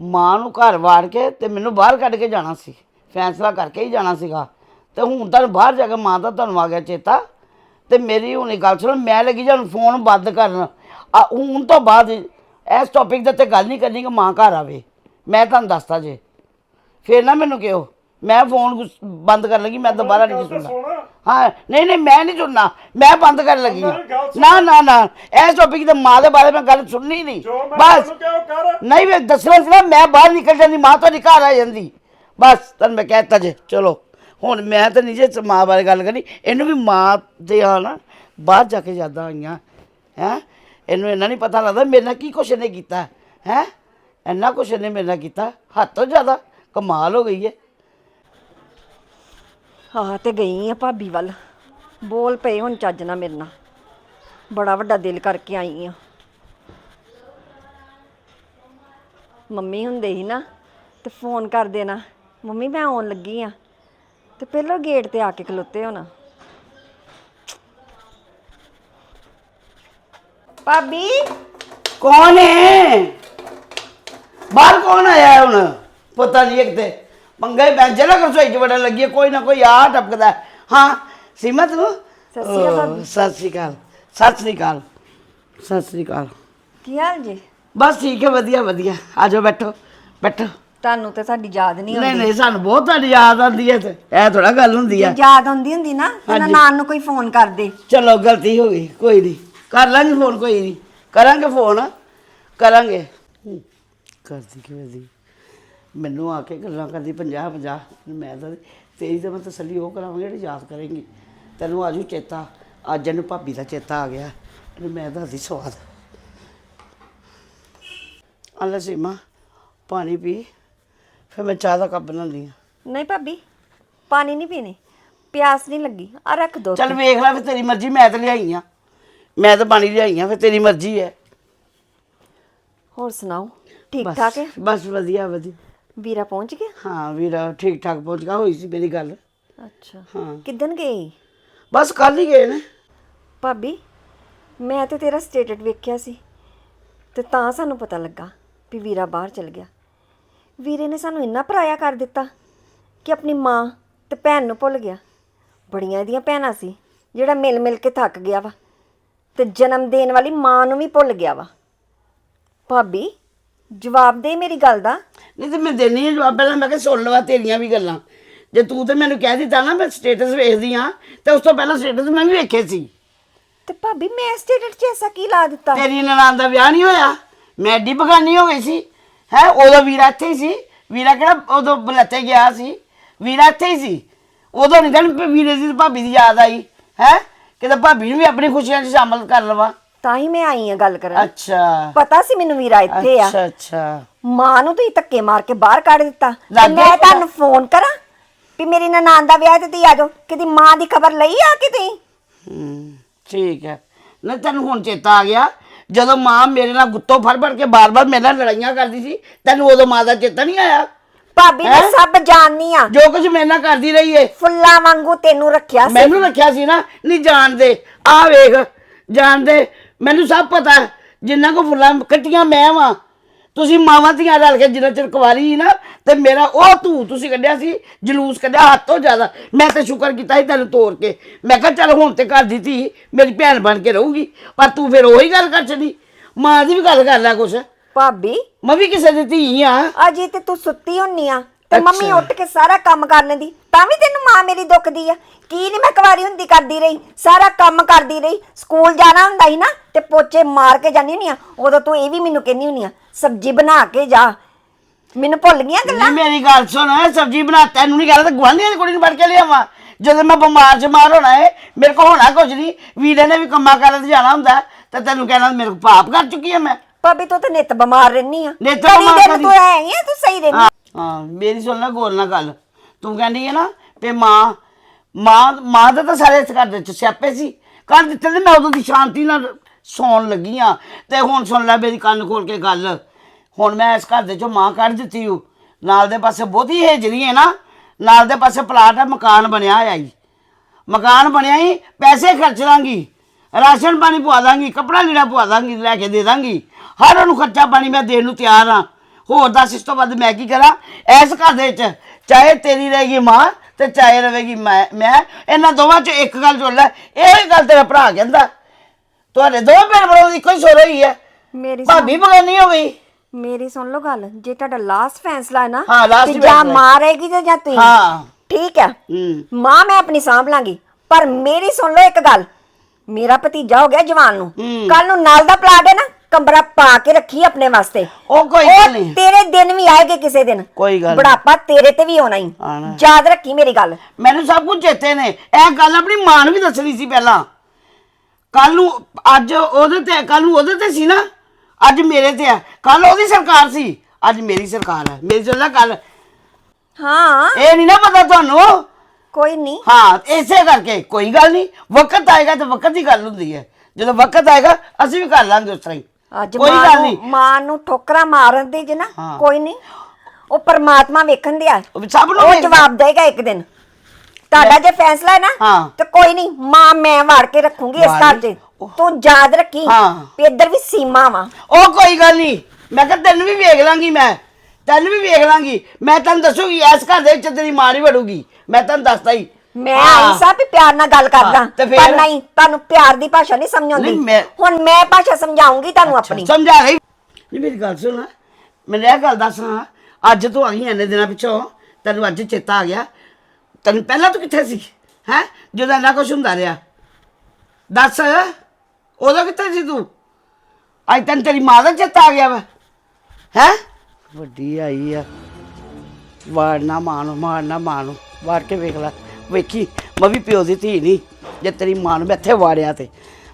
Speaker 7: ਮਾਂ ਨੂੰ ਘਰ ਵਾੜ ਕੇ ਤੇ ਮੈਨੂੰ ਬਾਹਰ ਕੱਢ ਕੇ ਜਾਣਾ ਸੀ। ਫੈਸਲਾ ਕਰਕੇ ਹੀ ਜਾਣਾ ਸੀਗਾ। ਤੇ ਹੁਣ ਤਾਂ ਬਾਹਰ ਜਾ ਕੇ ਮਾਂ ਦਾ ਤੁਹਾਨੂੰ ਆ ਗਿਆ ਚੇਤਾ। ਤੇ ਮੇਰੀ ਹੁਣ ਇਹ ਗੱਲ ਸੁਣੋ ਮੈਂ ਲੱਗੀ ਜਾਂ ਫੋਨ ਬੰਦ ਕਰਨ। ਆ ਹੁਣ ਤੋਂ ਬਾਅਦ ਇਸ ਟੌਪਿਕ ਦੇ ਉੱਤੇ ਗੱਲ ਨਹੀਂ ਕਰਨੀ ਕਿ ਮਾਂ ਘਰ ਆਵੇ। ਮੈਂ ਤੁਹਾਨੂੰ ਦੱਸਤਾ ਜੇ। ਫੇਰ ਨਾ ਮੈਨੂੰ ਕਿਹੋ। ਮੈਂ ਫੋਨ ਬੰਦ ਕਰਨ ਲੱਗੀ ਮੈਂ ਦੁਬਾਰਾ ਨਹੀਂ ਸੁਣਨਾ।
Speaker 6: ਸੁਣ
Speaker 7: ਹਾਂ ਨਹੀਂ ਨਹੀਂ ਮੈਂ ਨਹੀਂ ਸੁਣਨਾ। ਮੈਂ ਬੰਦ ਕਰਨ ਲੱਗੀ ਹਾਂ।
Speaker 6: ਮੇਰੀ ਗੱਲ ਸੁਣ।
Speaker 7: ਨਾ ਨਾ ਨਾ। ਇਸ ਟੌਪਿਕ ਤੇ ਮਾਂ ਦੇ ਬਾਰੇ ਮੈਂ ਗੱਲ ਸੁਣਨੀ ਨਹੀਂ।
Speaker 6: ਜੋ ਮੈਂ
Speaker 7: ਬਸ।
Speaker 6: ਤੈਨੂੰ ਕਿਹਾ ਉਹ ਕਰ।
Speaker 7: ਨਹੀਂ ਵੇ ਦੱਸਣਾ ਸੀ ਨਾ ਮੈਂ ਬਾਹਰ ਨਿਕਲ ਜਾਂਦੀ ਮਾਂ ਤੋਂ ਘਰ ਆ ਜਾਂਦੀ। ਬਸ ਤੈਨੂੰ ਮੈਂ ਕਹਿਤਾ ਜੇ। ਚਲੋ ਹੁਣ ਮੈਂ ਤਾਂ ਨਹੀਂ ਜੇ ਮਾਂ ਬਾਰੇ ਗੱਲ ਕਰਨੀ ਇਹਨੂੰ ਵੀ ਮਾਂ ਦੇ ਆ ਨਾ ਬਾਹਰ ਜਾ ਕੇ ਯਾਦਾਂ ਆਈਆਂ। ਹੈ? ਇਹਨੂੰ ਇੰਨਾ ਨਹੀਂ ਪਤਾ ਲੱਗਦਾ ਮੇਰੇ ਨਾਲ ਕੀ ਕੁਛ ਇਹਨੇ ਕੀਤਾ। ਹੈ? ਇੰਨਾ ਕੁਛ ਇਹਨੇ ਮੇਰੇ ਨਾਲ ਕੀਤਾ। ਹੱਦ ਤੋਂ ਜ਼ਿਆਦਾ ਕਮਾਲ ਹੋ ਗਈ ਹੈ
Speaker 4: ਹਾਂ ਤੇ ਗਈ ਆ ਭਾਬੀ ਵੱਲ। ਬੋਲ ਪਏ ਹੁਣ ਚੱਜ ਨਾਲ ਮੇਰੇ ਨਾਲ। ਬੜਾ ਵੱਡਾ ਦਿਲ ਕਰਕੇ ਆਈ ਆ। ਮੰਮੀ ਹੁੰਦੇ ਸੀ ਨਾ ਤੇ ਫੋਨ ਕਰ ਦੇਣਾ ਮੰਮੀ ਮੈਂ ਆਉਣ ਲੱਗੀ ਆ ਤੇ ਪਹਿਲਾਂ ਗੇਟ ਤੇ ਆ ਕੇ ਖਲੋਤੇ ਹੋਣਾ। ਭਾਬੀ?
Speaker 7: ਕੌਣ ਹੈ ਬਾਹਰ ਕੌਣ ਆਇਆ ਹੈ ਹੁਣ? ਪਤਾ ਨਹੀਂ ਇੱਕ ਤੇ। ਮੰਗੇ ਬੈਂਚ ਨਾ ਰਸੋਈ ਚ ਵੜਨ ਲੱਗੀ ਹੈ, ਕੋਈ ਨਾ ਕੋਈ ਆ ਟਪਕਦਾ ਹੈ। ਹਾਂ ਸੀਮਾ ਤੂੰ
Speaker 4: ਸਤਿ ਸ਼੍ਰੀ ਅਕਾਲ
Speaker 7: ਸਤਿ ਸ਼੍ਰੀ ਅਕਾਲ ਸਤਿ ਸ਼੍ਰੀ ਅਕਾਲ ਸਤਿ ਸ਼੍ਰੀ ਅਕਾਲ।
Speaker 4: ਕੀ ਹਾਲ ਜੀ?
Speaker 7: ਬਸ ਠੀਕ ਹੈ ਵਧੀਆ ਵਧੀਆ। ਆ ਜਾਓ ਬੈਠੋ ਬੈਠੋ।
Speaker 4: ਤੁਹਾਨੂੰ ਤੇ ਸਾਡੀ ਯਾਦ ਨਹੀਂ
Speaker 7: ਨਹੀਂ ਨਹੀਂ ਸਾਨੂੰ ਬਹੁਤ ਤੁਹਾਡੀ ਯਾਦ ਆਉਂਦੀ ਹੈ ਤੇ ਇਹ ਥੋੜਾ ਗੱਲ ਹੁੰਦੀ ਹੈ।
Speaker 4: ਯਾਦ ਆਉਂਦੀ ਹੁੰਦੀ ਨਾ ਤੇ ਨਾਨ ਨੂੰ ਕੋਈ ਫੋਨ ਕਰ ਦੇ।
Speaker 7: ਚਲੋ ਗਲਤੀ ਹੋ ਗਈ ਕੋਈ ਨਹੀਂ। ਕਰ ਲਾਂਗੇ ਫੋਨ ਕੋਈ ਨਹੀਂ। ਕਰਾਂਗੇ ਫੋਨ ਕਰਾਂਗੇ। ਹੂੰ, ਕਰਦੀ ਕਿਵੇਂ ਦੀ? ਮੈਨੂੰ ਆ ਕੇ ਗੱਲਾਂ ਕਰਦੀ 50 50 ਮੈਂ ਤਾਂ ਤੇਰੀ ਤਾਂ ਮੈਂ ਤਸੱਲੀ ਉਹ ਕਰਾਂਗੀ ਜਿਹੜੀ ਯਾਦ ਕਰੇਂਗੀ। ਤੈਨੂੰ ਆਜੂ ਚੇਤਾ ਅੱਜ ਇਹਨੂੰ ਭਾਬੀ ਦਾ ਚੇਤਾ ਆ ਗਿਆ ਇਹਨੂੰ ਮੈਂ ਦੱਸਦੀ ਸਵਾਦ। ਆਲਾ ਸੀਮਾ ਪਾਣੀ ਪੀ ਫਿਰ ਮੈਂ ਚਾਹ ਦਾ ਕੱਪ ਬਣਾਉਂਦੀ ਆ।
Speaker 4: ਨਹੀਂ ਭਾਬੀ ਪਾਣੀ ਨਹੀਂ ਪੀਣੇ ਪਿਆਸ ਨਹੀਂ ਲੱਗੀ ਆ ਰੱਖ ਦੋ
Speaker 7: ਚੱਲ ਵੇਖ ਲੈ ਫਿਰ ਤੇਰੀ ਮਰਜ਼ੀ ਮੈਂ ਤਾਂ ਲਿਆਈ ਆ। ਮੈਂ ਤਾਂ ਪਾਣੀ ਲਿਆਈ ਆ ਫਿਰ ਤੇਰੀ ਮਰਜ਼ੀ ਹੈ।
Speaker 4: ਹੋਰ ਸੁਣਾਓ ਠੀਕ ਠਾਕ ਹੈ?
Speaker 7: ਬਸ ਵਧੀਆ ਵਧੀਆ।
Speaker 4: ਵੀਰਾ ਪਹੁੰਚ ਗਿਆ?
Speaker 7: ਹਾਂ ਵੀਰਾ ਠੀਕ ਠਾਕ ਪਹੁੰਚ ਗਿਆ ਹੋਈ ਸੀ ਮੇਰੀ ਗੱਲ।
Speaker 4: ਅੱਛਾ।
Speaker 7: ਹਾਂ।
Speaker 4: ਗਏ
Speaker 7: ਬਸ ਕੱਲ ਹੀ ਗਏ ਨੇ।
Speaker 4: ਭਾਬੀ ਮੈਂ ਤੇ ਤੇਰਾ ਸਟੇਟਸ ਵੇਖਿਆ ਸੀ ਤੇ ਤਾਂ ਸਾਨੂੰ ਪਤਾ ਲੱਗਾ ਵੀ ਵੀਰਾ ਬਾਹਰ ਚਲ ਗਿਆ। ਵੀਰੇ ਨੇ ਸਾਨੂੰ ਇੰਨਾ ਪਰਾਇਆ ਕਰ ਦਿੱਤਾ ਕਿ ਆਪਣੀ ਮਾਂ ਤੇ ਭੈਣ ਨੂੰ ਭੁੱਲ ਗਿਆ। ਬੜੀਆਂ ਇਹਦੀਆਂ ਭੈਣਾਂ ਸੀ ਜਿਹੜਾ ਮਿਲ ਮਿਲ ਕੇ ਥੱਕ ਗਿਆ ਵਾ ਤੇ ਜਨਮ ਦੇਣ ਵਾਲੀ ਮਾਂ ਨੂੰ ਵੀ ਭੁੱਲ ਗਿਆ ਵਾ। ਭਾਬੀ ਜਵਾਬ ਦੇ ਮੇਰੀ ਗੱਲ ਦਾ?
Speaker 7: ਨਹੀਂ ਤੇ ਮੈਂ ਦੇਣੀ ਜਵਾਬ ਪਹਿਲਾਂ ਮੈਂ ਕਿਹਾ ਸੁਣ ਲਵਾ ਤੇਰੀਆਂ ਵੀ ਗੱਲਾਂ। ਜੇ ਤੂੰ ਤੇ ਮੈਨੂੰ ਕਹਿ ਦਿੱਤਾ ਨਾ ਮੈਂ ਸਟੇਟਸ ਵੇਖਦੀ ਆ ਤੇ ਉਸ ਤੋਂ ਪਹਿਲਾਂ ਸਟੇਟਸ ਮੈਂ ਵੀ ਵੇਖੇ ਸੀ।
Speaker 4: ਤੇ ਭਾਬੀ ਮੈਂ ਸਟੇਟਸ 'ਚ ਐਸਾ ਕੀ ਲਾ ਦਿੱਤਾ?
Speaker 7: ਤੇਰੀ ਨਨਾਣ ਦਾ ਵਿਆਹ ਨਹੀਂ ਹੋਇਆ? ਮੈਂ ਐਡੀ ਬਗਾਨੀ ਹੋ ਗਈ ਸੀ। ਹੈ ਉਦੋਂ ਵੀਰਾ ਇੱਥੇ ਹੀ ਸੀ। ਵੀਰਾ ਕਿਹੜਾ ਉਦੋਂ ਬਲੱਤੇ ਗਿਆ ਸੀ? ਵੀਰਾ ਇੱਥੇ ਹੀ ਸੀ। ਉਦੋਂ ਨਹੀਂ ਤੈਨੂੰ ਵੀਰੇ ਦੀ ਤੇ ਭਾਬੀ ਦੀ ਯਾਦ ਆਈ। ਹੈ ਕਿਤੇ ਭਾਬੀ ਨੂੰ ਵੀ ਆਪਣੀ ਖੁਸ਼ੀਆਂ 'ਚ ਸ਼ਾਮਲ ਕਰ ਲਵਾ।
Speaker 4: ਤਾਂ ਹੀ ਮੈਂ ਆਈ ਆ ਗੱਲ ਕਰਨ।
Speaker 7: ਅੱਛਾ।
Speaker 4: ਪਤਾ ਸੀ ਮੈਨੂੰ ਵੀਰਾ ਇੱਥੇ ਆ।
Speaker 7: ਅੱਛਾ ਅੱਛਾ।
Speaker 4: ਮਾਂ ਨੂੰ ਤੁਸੀਂ ਧੱਕੇ ਮਾਰ ਕੇ ਬਾਹਰ ਕੱਢ ਦਿੱਤਾ। ਤੇ
Speaker 7: ਲੱਗ ਗਿਆ
Speaker 4: ਮੈਂ। ਤੁਹਾਨੂੰ ਫੋਨ ਕਰਾਂ ਵੀ ਮੇਰੀ ਨਨਾਣ ਦਾ ਵਿਆਹ ਤੇ ਤੁਸੀਂ ਆ ਜਾਓ। ਕਿਤੇ ਮਾਂ ਦੀ ਖਬਰ ਲਈ ਆ ਕਿ ਤੁਸੀਂ?
Speaker 7: ਹੂੰ ਠੀਕ ਹੈ। ਨਾ ਤੈਨੂੰ ਹੁਣ ਚੇਤਾ ਆ ਗਿਆ ਜਦੋਂ ਮਾਂ ਮੇਰੇ ਨਾਲ ਗੁੱਤੋਂ ਫੜ ਫੜ ਕੇ ਬਾਰ-ਬਾਰ ਮੇਰੇ ਨਾਲ ਲੜਾਈਆਂ ਕਰਦੀ ਸੀ ਤੈਨੂੰ ਉਦੋਂ ਮਾਂ ਦਾ ਚੇਤਾ ਨਹੀਂ ਆਇਆ?
Speaker 4: ਭਾਬੀ ਮੈਂ? ਸਭ ਜਾਣਨੀ ਆ
Speaker 7: ਜੋ ਕੁਝ ਮੇਰੇ ਨਾਲ ਕਰਦੀ ਰਹੀ ਏ।
Speaker 4: ਫੁੱਲਾਂ ਵਾਂਗੂ ਤੈਨੂੰ ਰੱਖਿਆ ਸੀ।
Speaker 7: ਮੈਨੂੰ ਰੱਖਿਆ ਸੀ ਨਾ ਨਹੀਂ ਜਾਣਦੇ। ਆ ਵੇਖ ਜਾਣਦੇ। ਮੈਨੂੰ ਸਭ ਪਤਾ। ਜਿੰਨਾ ਕੋ ਫੁੱਲਾਂ ਕੱਟੀਆਂ ਮੈਂ ਵਾਂ। ਤੁਸੀਂ ਮਾਵਾਂ ਧੀਆਂ ਰਲ ਕੇ ਜਿੰਨਾ ਚਿਰ ਕੁਵਾਰੀ ਸੀ ਨਾ ਤੇ ਮੇਰਾ ਉਹ ਤੂੰ ਤੁਸੀਂ ਕੱਢਿਆ ਸੀ ਜਲੂਸ ਕੱਢਿਆ ਹੱਥ ਤੋਂ ਜ਼ਿਆਦਾ। ਮੈਂ ਤੇ ਸ਼ੁਕਰ ਕੀਤਾ ਸੀ ਤੈਨੂੰ ਤੋੜ ਕੇ। ਮੈਂ ਕਿਹਾ ਚੱਲ ਹੁਣ ਤੇ ਘਰ ਦੀ ਧੀ ਮੇਰੀ ਭੈਣ ਬਣ ਕੇ ਰਹੂਗੀ ਪਰ ਤੂੰ ਫਿਰ ਉਹੀ ਗੱਲ ਕਰ ਛੱਡੀ। ਮਾਂ ਦੀ ਵੀ ਗੱਲ ਕਰ ਲੈ ਕੁਛ।
Speaker 4: ਭਾਬੀ।
Speaker 7: ਮੈਂ ਵੀ ਕਿਸੇ ਦੀ ਧੀ ਆ।
Speaker 4: ਅਜੇ ਤੇ ਤੂੰ ਸੁੱਤੀ ਹੁੰਨੀ ਆ ਤੇ
Speaker 7: ਅੱਛਾ।
Speaker 4: ਮੰਮੀ ਉੱਠ ਕੇ ਸਾਰਾ ਕੰਮ ਕਰ ਲੈਂਦੀ। ਤਾਂ ਵੀ ਤੈਨੂੰ ਮਾਂ ਮੇਰੀ ਦੁੱਖਦੀ ਆ। ਕੀ ਨਹੀਂ ਮੈਂ ਕੁਵਾਰੀ ਹੁੰਦੀ ਕਰਦੀ ਰਹੀ ਸਾਰਾ ਕੰਮ ਕਰਦੀ ਰਹੀ। ਸਕੂਲ ਜਾਣਾ ਹੁੰਦਾ ਸੀ ਨਾ ਤੇ ਪੋਚੇ ਮਾਰ ਕੇ ਜਾਂਦੀ ਹੁੰਨੀ ਆ। ਉਦੋਂ ਤੂੰ ਇਹ ਵੀ ਮੈਨੂੰ ਕਹਿੰਦੀ ਹੁੰਨੀ ਆ ਸਬਜ਼ੀ ਬਣਾ ਕੇ ਜਾ। ਮੈਨੂੰ ਭੁੱਲ ਗਈਆਂ ਗੱਲਾਂ?
Speaker 7: ਨਹੀਂ ਮੇਰੀ ਗੱਲ ਸੁਣ ਸਬਜੀ ਬਣਾ ਤੈਨੂੰ ਨਹੀਂ ਕਹਿੰਦਾ ਗਵਾਂਢੀਆਂ ਦੀ ਕੁੜੀ ਨੂੰ ਫੜ ਕੇ ਲਿਆਵਾਂ। ਜਦੋਂ ਮੈਂ ਬਿਮਾਰ ਸ਼ਮਾਰ ਹੋਣਾ ਏ ਮੇਰੇ ਕੋਲ ਹੋਣਾ ਕੁਝ ਨਹੀਂ ਵੀਰੇ ਨੇ ਵੀ ਕੰਮਾਂ ਕਰਨ ਤੇ ਜਾਣਾ ਹੁੰਦਾ ਤੇ ਤੈਨੂੰ ਕਹਿਣਾ ਮੇਰੇ ਕੋਲ ਪਾਪ ਕਰ ਚੁੱਕੀ ਆ ਮੈਂ।
Speaker 4: ਭਾਬੀ ਤੂੰ ਤੇ ਨਿਤ ਬਿਮਾਰ ਰਹਿਨੀ ਆ।
Speaker 7: ਨਿੱਤ ਬਿਮਾਰ ਕਦੀ-
Speaker 4: ਤੂੰ ਐ ਹੀ ਆ ਤੂੰ ਸਹੀ ਰਹਿਨੀ
Speaker 7: ਹਾਂ ਮੇਰੀ ਸੁਣ ਲੈ ਗੋਲ ਨਾ ਗੱਲ। ਤੂੰ ਕਹਿੰਦੀ ਹੈ ਨਾ ਤੇ ਮਾਂ ਮਾਂ ਮਾਂ ਦਾ ਤਾਂ ਸਾਰੇ ਇਸ ਘਰ ਦੇ ਵਿੱਚ ਸਿਆਪੇ ਸੀ। ਕਰ ਦਿੱਤੇ ਤੇ ਮੈਂ ਉਦੋਂ ਦੀ ਸ਼ਾਂਤੀ ਨਾਲ ਸੌਣ ਲੱਗੀ ਆ ਤੇ ਹੁਣ ਸੁਣ ਲੈ ਮੇਰੀ ਕੰਨ ਖੋਲ ਕੇ ਗੱਲ। ਹੁਣ ਮੈਂ ਇਸ ਘਰ ਦੇ ਚੋਂ ਮਾਂ ਕੱਢ ਦਿੱਤੀ ਹੂੰ। ਨਾਲ ਦੇ ਪਾਸੇ ਬਹੁਤੀ ਹੇਜਰੀ ਹੈ ਨਾ। ਨਾਲ ਦੇ ਪਾਸੇ ਪਲਾਟ ਹੈ, ਮਕਾਨ ਬਣਿਆ ਹੋਇਆ ਜੀ। ਮਕਾਨ ਬਣਿਆ ਹੀ ਪੈਸੇ ਖਰਚ ਲਾਂਗੀ। ਰਾਸ਼ਨ ਪਾਣੀ ਪਵਾ ਦਾਂਗੀ, ਕੱਪੜਾ ਲੀੜਾ ਪਵਾ ਦਾਂਗੀ, ਲੈ ਕੇ ਦੇ ਦਾਂਗੀ। ਹਰ ਉਹਨੂੰ ਖਰਚਾ ਪਾਣੀ ਮੈਂ ਦੇਣ ਨੂੰ ਤਿਆਰ ਹਾਂ। ਹੋਰ ਦੱਸ ਇਸ ਤੋਂ ਵੱਧ ਮੈਂ ਕੀ ਕਰਾਂ? ਇਸ ਘਰ ਦੇ ਵਿੱਚ ਚਾਹੇ ਤੇਰੀ ਰਹੇਗੀ ਮਾਂ ਤੇ ਚਾਹੇ ਰਵੇਗੀ ਮੈਂ ਮੈਂ ਇਹਨਾਂ ਦੋਵਾਂ ਚੋਂ ਇੱਕ ਗੱਲ ਚੁਣ ਲੈ ਇਹ ਹੀ ਗੱਲ ਤੇਰਾ ਭਰਾ ਕਹਿੰਦਾ ਤੁਹਾਡੇ ਦੋਵੇਂ ਭੈਣ ਭਰਾਵਾਂ ਦੀ ਹੀ ਸੁਰ ਹੋਈ ਹੈ।
Speaker 4: ਮੇਰੀ ਸੁਣ-
Speaker 7: ਭਾਬੀ ਬਗਾਨੀ ਹੋ ਗਈ।
Speaker 4: ਮੇਰੀ ਸੁਣ ਲਓ ਗੱਲ ਜੇ ਤੁਹਾਡਾ ਲਾਸਟ ਫੈਸਲਾ ਹੈ ਨਾ
Speaker 7: ਹਾਂ, last
Speaker 4: ਕਿ ਜਾਂ
Speaker 7: ਫੈਸਲਾ ਹੈ।
Speaker 4: ਮਾਰੇਗੀ ਤੇ ਜਾਂ ਤੂੰ
Speaker 7: ਹਾਂ।
Speaker 4: ਠੀਕ ਹੈ।
Speaker 7: ਹੂੰ।
Speaker 4: ਮਾਂ ਮੈਂ ਆਪਣੀ ਸਾਂਭ ਲਾਂਗੀ ਪਰ ਮੇਰੀ ਸੁਣ ਲਓ ਇੱਕ ਗੱਲ ਮੇਰਾ ਭਤੀਜਾ ਹੋ ਗਿਆ ਜਵਾਨ ਨੂੰ।
Speaker 7: ਹੂੰ।
Speaker 4: ਕੱਲ ਨੂੰ ਨਾਲ ਦਾ ਪਲਾਟ ਹੈ ਨਾ ਕਮਰਾ ਪਾ ਕੇ ਰੱਖੀ ਆਪਣੇ ਵਾਸਤੇ।
Speaker 7: ਉਹ ਕੋਈ ਗੱਲ
Speaker 4: ਉਹ
Speaker 7: ਨਹੀਂ।
Speaker 4: ਤੇਰੇ ਦਿਨ ਵੀ ਆਏਗੇ ਕਿਸੇ ਦਿਨ।
Speaker 7: ਕੋਈ ਗੱਲ ਨਹੀਂ।
Speaker 4: ਬੁਢਾਪਾ ਤੇਰੇ ਤੇ ਵੀ ਆਉਣਾ ਹੀ
Speaker 7: ਆਉਣਾ।
Speaker 4: ਯਾਦ ਰੱਖੀ ਮੇਰੀ ਗੱਲ।
Speaker 7: ਮੈਨੂੰ ਸਭ ਕੁਝ ਚੇਤੇ ਨੇ। ਇਹ ਗੱਲ ਆਪਣੀ ਮਾਂ ਨੂੰ ਵੀ ਦੱਸਣੀ ਸੀ ਪਹਿਲਾਂ। ਕੱਲ ਨੂੰ ਅੱਜ ਉਹਦੇ ਤੇ ਕੱਲ ਨੂੰ ਉਹਦੇ ਤੇ ਸੀ ਨਾ? ਅੱਜ ਮੇਰੇ ਤੇ ਆ। ਕੱਲ ਉਹਦੀ ਸਰਕਾਰ ਸੀ। ਅੱਜ ਮੇਰੀ ਸਰਕਾਰ ਹੈ ਮੇਰੀ ਚੱਲਣਾ ਕੱਲ
Speaker 4: ਹਾਂ।
Speaker 7: ਇਹ ਨਹੀਂ ਨਾ ਪਤਾ ਤੁਹਾਨੂੰ?
Speaker 4: ਕੋਈ ਨਹੀਂ।
Speaker 7: ਹਾਂ ਇਸੇ ਕਰਕੇ। ਕੋਈ ਗੱਲ ਨਹੀਂ। ਵਕਤ ਆਏਗਾ ਤੇ ਵਕਤ ਦੀ ਗੱਲ ਹੁੰਦੀ ਹੈ। ਜਦੋਂ ਵਕਤ ਆਏਗਾ ਅਸੀਂ ਵੀ ਕਰ ਲਾਂਗੇ ਉਸ ਤਰ੍ਹਾਂ ਹੀ।
Speaker 4: ਅੱਜ
Speaker 7: ਕੋਈ
Speaker 4: ਮਾਂ
Speaker 7: ਗੱਲ
Speaker 4: ਨੂੰ
Speaker 7: ਨਹੀਂ।
Speaker 4: ਮਾਂ ਨੂੰ ਠੋਕਰਾਂ ਮਾਰਨ ਦੀ ਜੇ ਨਾ
Speaker 7: ਹਾਂ।
Speaker 4: ਕੋਈ ਨਹੀਂ। ਉਹ ਪਰਮਾਤਮਾ ਵੇਖਣ ਦਿਆ।
Speaker 7: ਸਭ ਨੂੰ
Speaker 4: ਉਹ
Speaker 7: ਵੇਖਦਾ।
Speaker 4: ਜਵਾਬ ਦੇਗਾ ਇੱਕ ਦਿਨ। ਤੁਹਾਡਾ ਜੇ ਫੈਸਲਾ ਹੈ ਨਾ
Speaker 7: ਹਾਂ।
Speaker 4: ਤੇ ਕੋਈ ਨਹੀਂ ਮਾਂ ਮੈਂ ਵਾੜ ਕੇ ਰੱਖੂੰਗੀ ਇਸ ਘਰ। 'ਚ ਤੂੰ ਯਾਦ ਰੱਖੀ
Speaker 7: ਹਾਂ।
Speaker 4: ਵੀ ਇੱਧਰ ਵੀ ਸੀਮਾ ਵਾ।
Speaker 7: ਉਹ ਕੋਈ ਗੱਲ ਨਹੀਂ। ਮੈਂ ਕਿਹਾ ਤੈਨੂੰ ਵੀ ਵੇਖ ਲਾਂਗੀ ਮੈਂ। ਤੈਨੂੰ ਵੀ ਵੇਖ ਲਾਂਗੀ। ਮੈਂ ਤੈਨੂੰ ਦੱਸੂਗੀ ਇਸ ਘਰ ਦੇ ਵਿੱਚ ਤੇਰੀ ਮਾਂ ਨਹੀਂ ਵੜੂਗੀ। ਮੈਂ ਤੈਨੂੰ ਦੱਸਦਾ ਹੀ।
Speaker 4: ਮੈਂ
Speaker 7: ਹਾਂ।
Speaker 4: ਆਈ ਸਾਂ ਵੀ ਪਿਆਰ ਨਾਲ ਗੱਲ ਕਰਦਾ
Speaker 7: ਹਾਂ, ਤੇ ਫਿਰ?
Speaker 4: ਪਰ ਨਹੀਂ ਤੁਹਾਨੂੰ ਪਿਆਰ ਦੀ ਭਾਸ਼ਾ ਨਹੀਂ ਸਮਝ ਆਉਂਦੀ।
Speaker 7: ਨਹੀਂ, ਮੈਂ-
Speaker 4: ਹੁਣ ਮੈਂ ਭਾਸ਼ਾ ਸਮਝਾਉਂਗੀ ਤੁਹਾਨੂੰ ਆਪਣੀ।
Speaker 7: ਸਮਝਾ ਗਈ ਨਹੀਂ ਮੇਰੀ ਗੱਲ ਸੁਣ ਮੈਨੂੰ ਇਹ ਗੱਲ ਦੱਸਣਾ ਅੱਜ ਤੂੰ ਆਈ ਇੰਨੇ ਦਿਨਾਂ ਪਿੱਛੋਂ ਤੈਨੂੰ ਅੱਜ ਚੇਤਾ ਆ ਗਿਆ। ਤੈਨੂੰ ਪਹਿਲਾਂ ਤੂੰ ਕਿੱਥੇ ਸੀ? ਹੈ? ਜਦੋਂ ਇੰਨਾ ਕੁਝ ਹੁੰਦਾ ਰਿਹਾ। ਦੱਸ ਉਦੋਂ ਕਿੱਥੇ ਸੀ ਤੂੰ? ਅੱਜ ਤੈਨੂੰ ਤੇਰੀ ਮਾਂ ਦਾ ਚੇਤਾ ਆ ਗਿਆ ਵਾ। ਹੈ? ਵੱਡੀ ਆਈ ਆ। ਵਾੜਨਾ ਮਾਂ ਨੂੰ ਮਾਰਨਾ ਮਾਂ ਨੂੰ। ਵਾੜ ਕੇ ਵੇਖ ਲੈ। ਵੇਖੀ, ਮੈਂ ਵੀ ਪਿਓ ਦੀ ਧੀ ਨਹੀਂ, ਜੇ ਤੇਰੀ ਮਾਂ ਨੂੰ ਮੈਂ ਇੱਥੇ ਵਾੜਿਆ ਤੇ।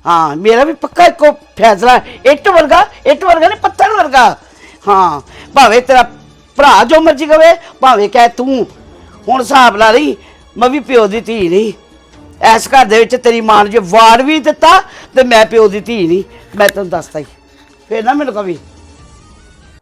Speaker 7: ਹਾਂ, ਮੇਰਾ ਵੀ ਪੱਕਾ ਇੱਕੋ ਫੈਸਲਾ ਇੱਟ ਵਰਗਾ ਇੱਟ ਵਰਗਾ ਨਹੀਂ, ਪੱਥਰ ਵਰਗਾ। ਹਾਂ, ਭਾਵੇਂ ਤੇਰਾ ਭਰਾ ਜੋ ਮਰਜ਼ੀ ਕਵੇ, ਭਾਵੇਂ ਕਹਿ ਤੂੰ, ਹੁਣ ਹਿਸਾਬ ਲਾ ਲਈ, ਮੈਂ ਵੀ ਪਿਓ ਦੀ ਧੀ ਨਹੀਂ। ਐਸ ਘਰ ਦੇ ਵਿੱਚ ਤੇਰੀ ਮਾਂ ਨੇ ਜੇ ਵਾੜ ਵੀ ਦਿੱਤਾ, ਤੇ ਮੈਂ ਪਿਓ ਦੀ ਧੀ ਨਹੀਂ। ਮੈਂ ਤੈਨੂੰ ਦੱਸਦਾ ਹੀ। ਫੇਰ ਨਾ ਮੈਨੂੰ ਕਵੀ।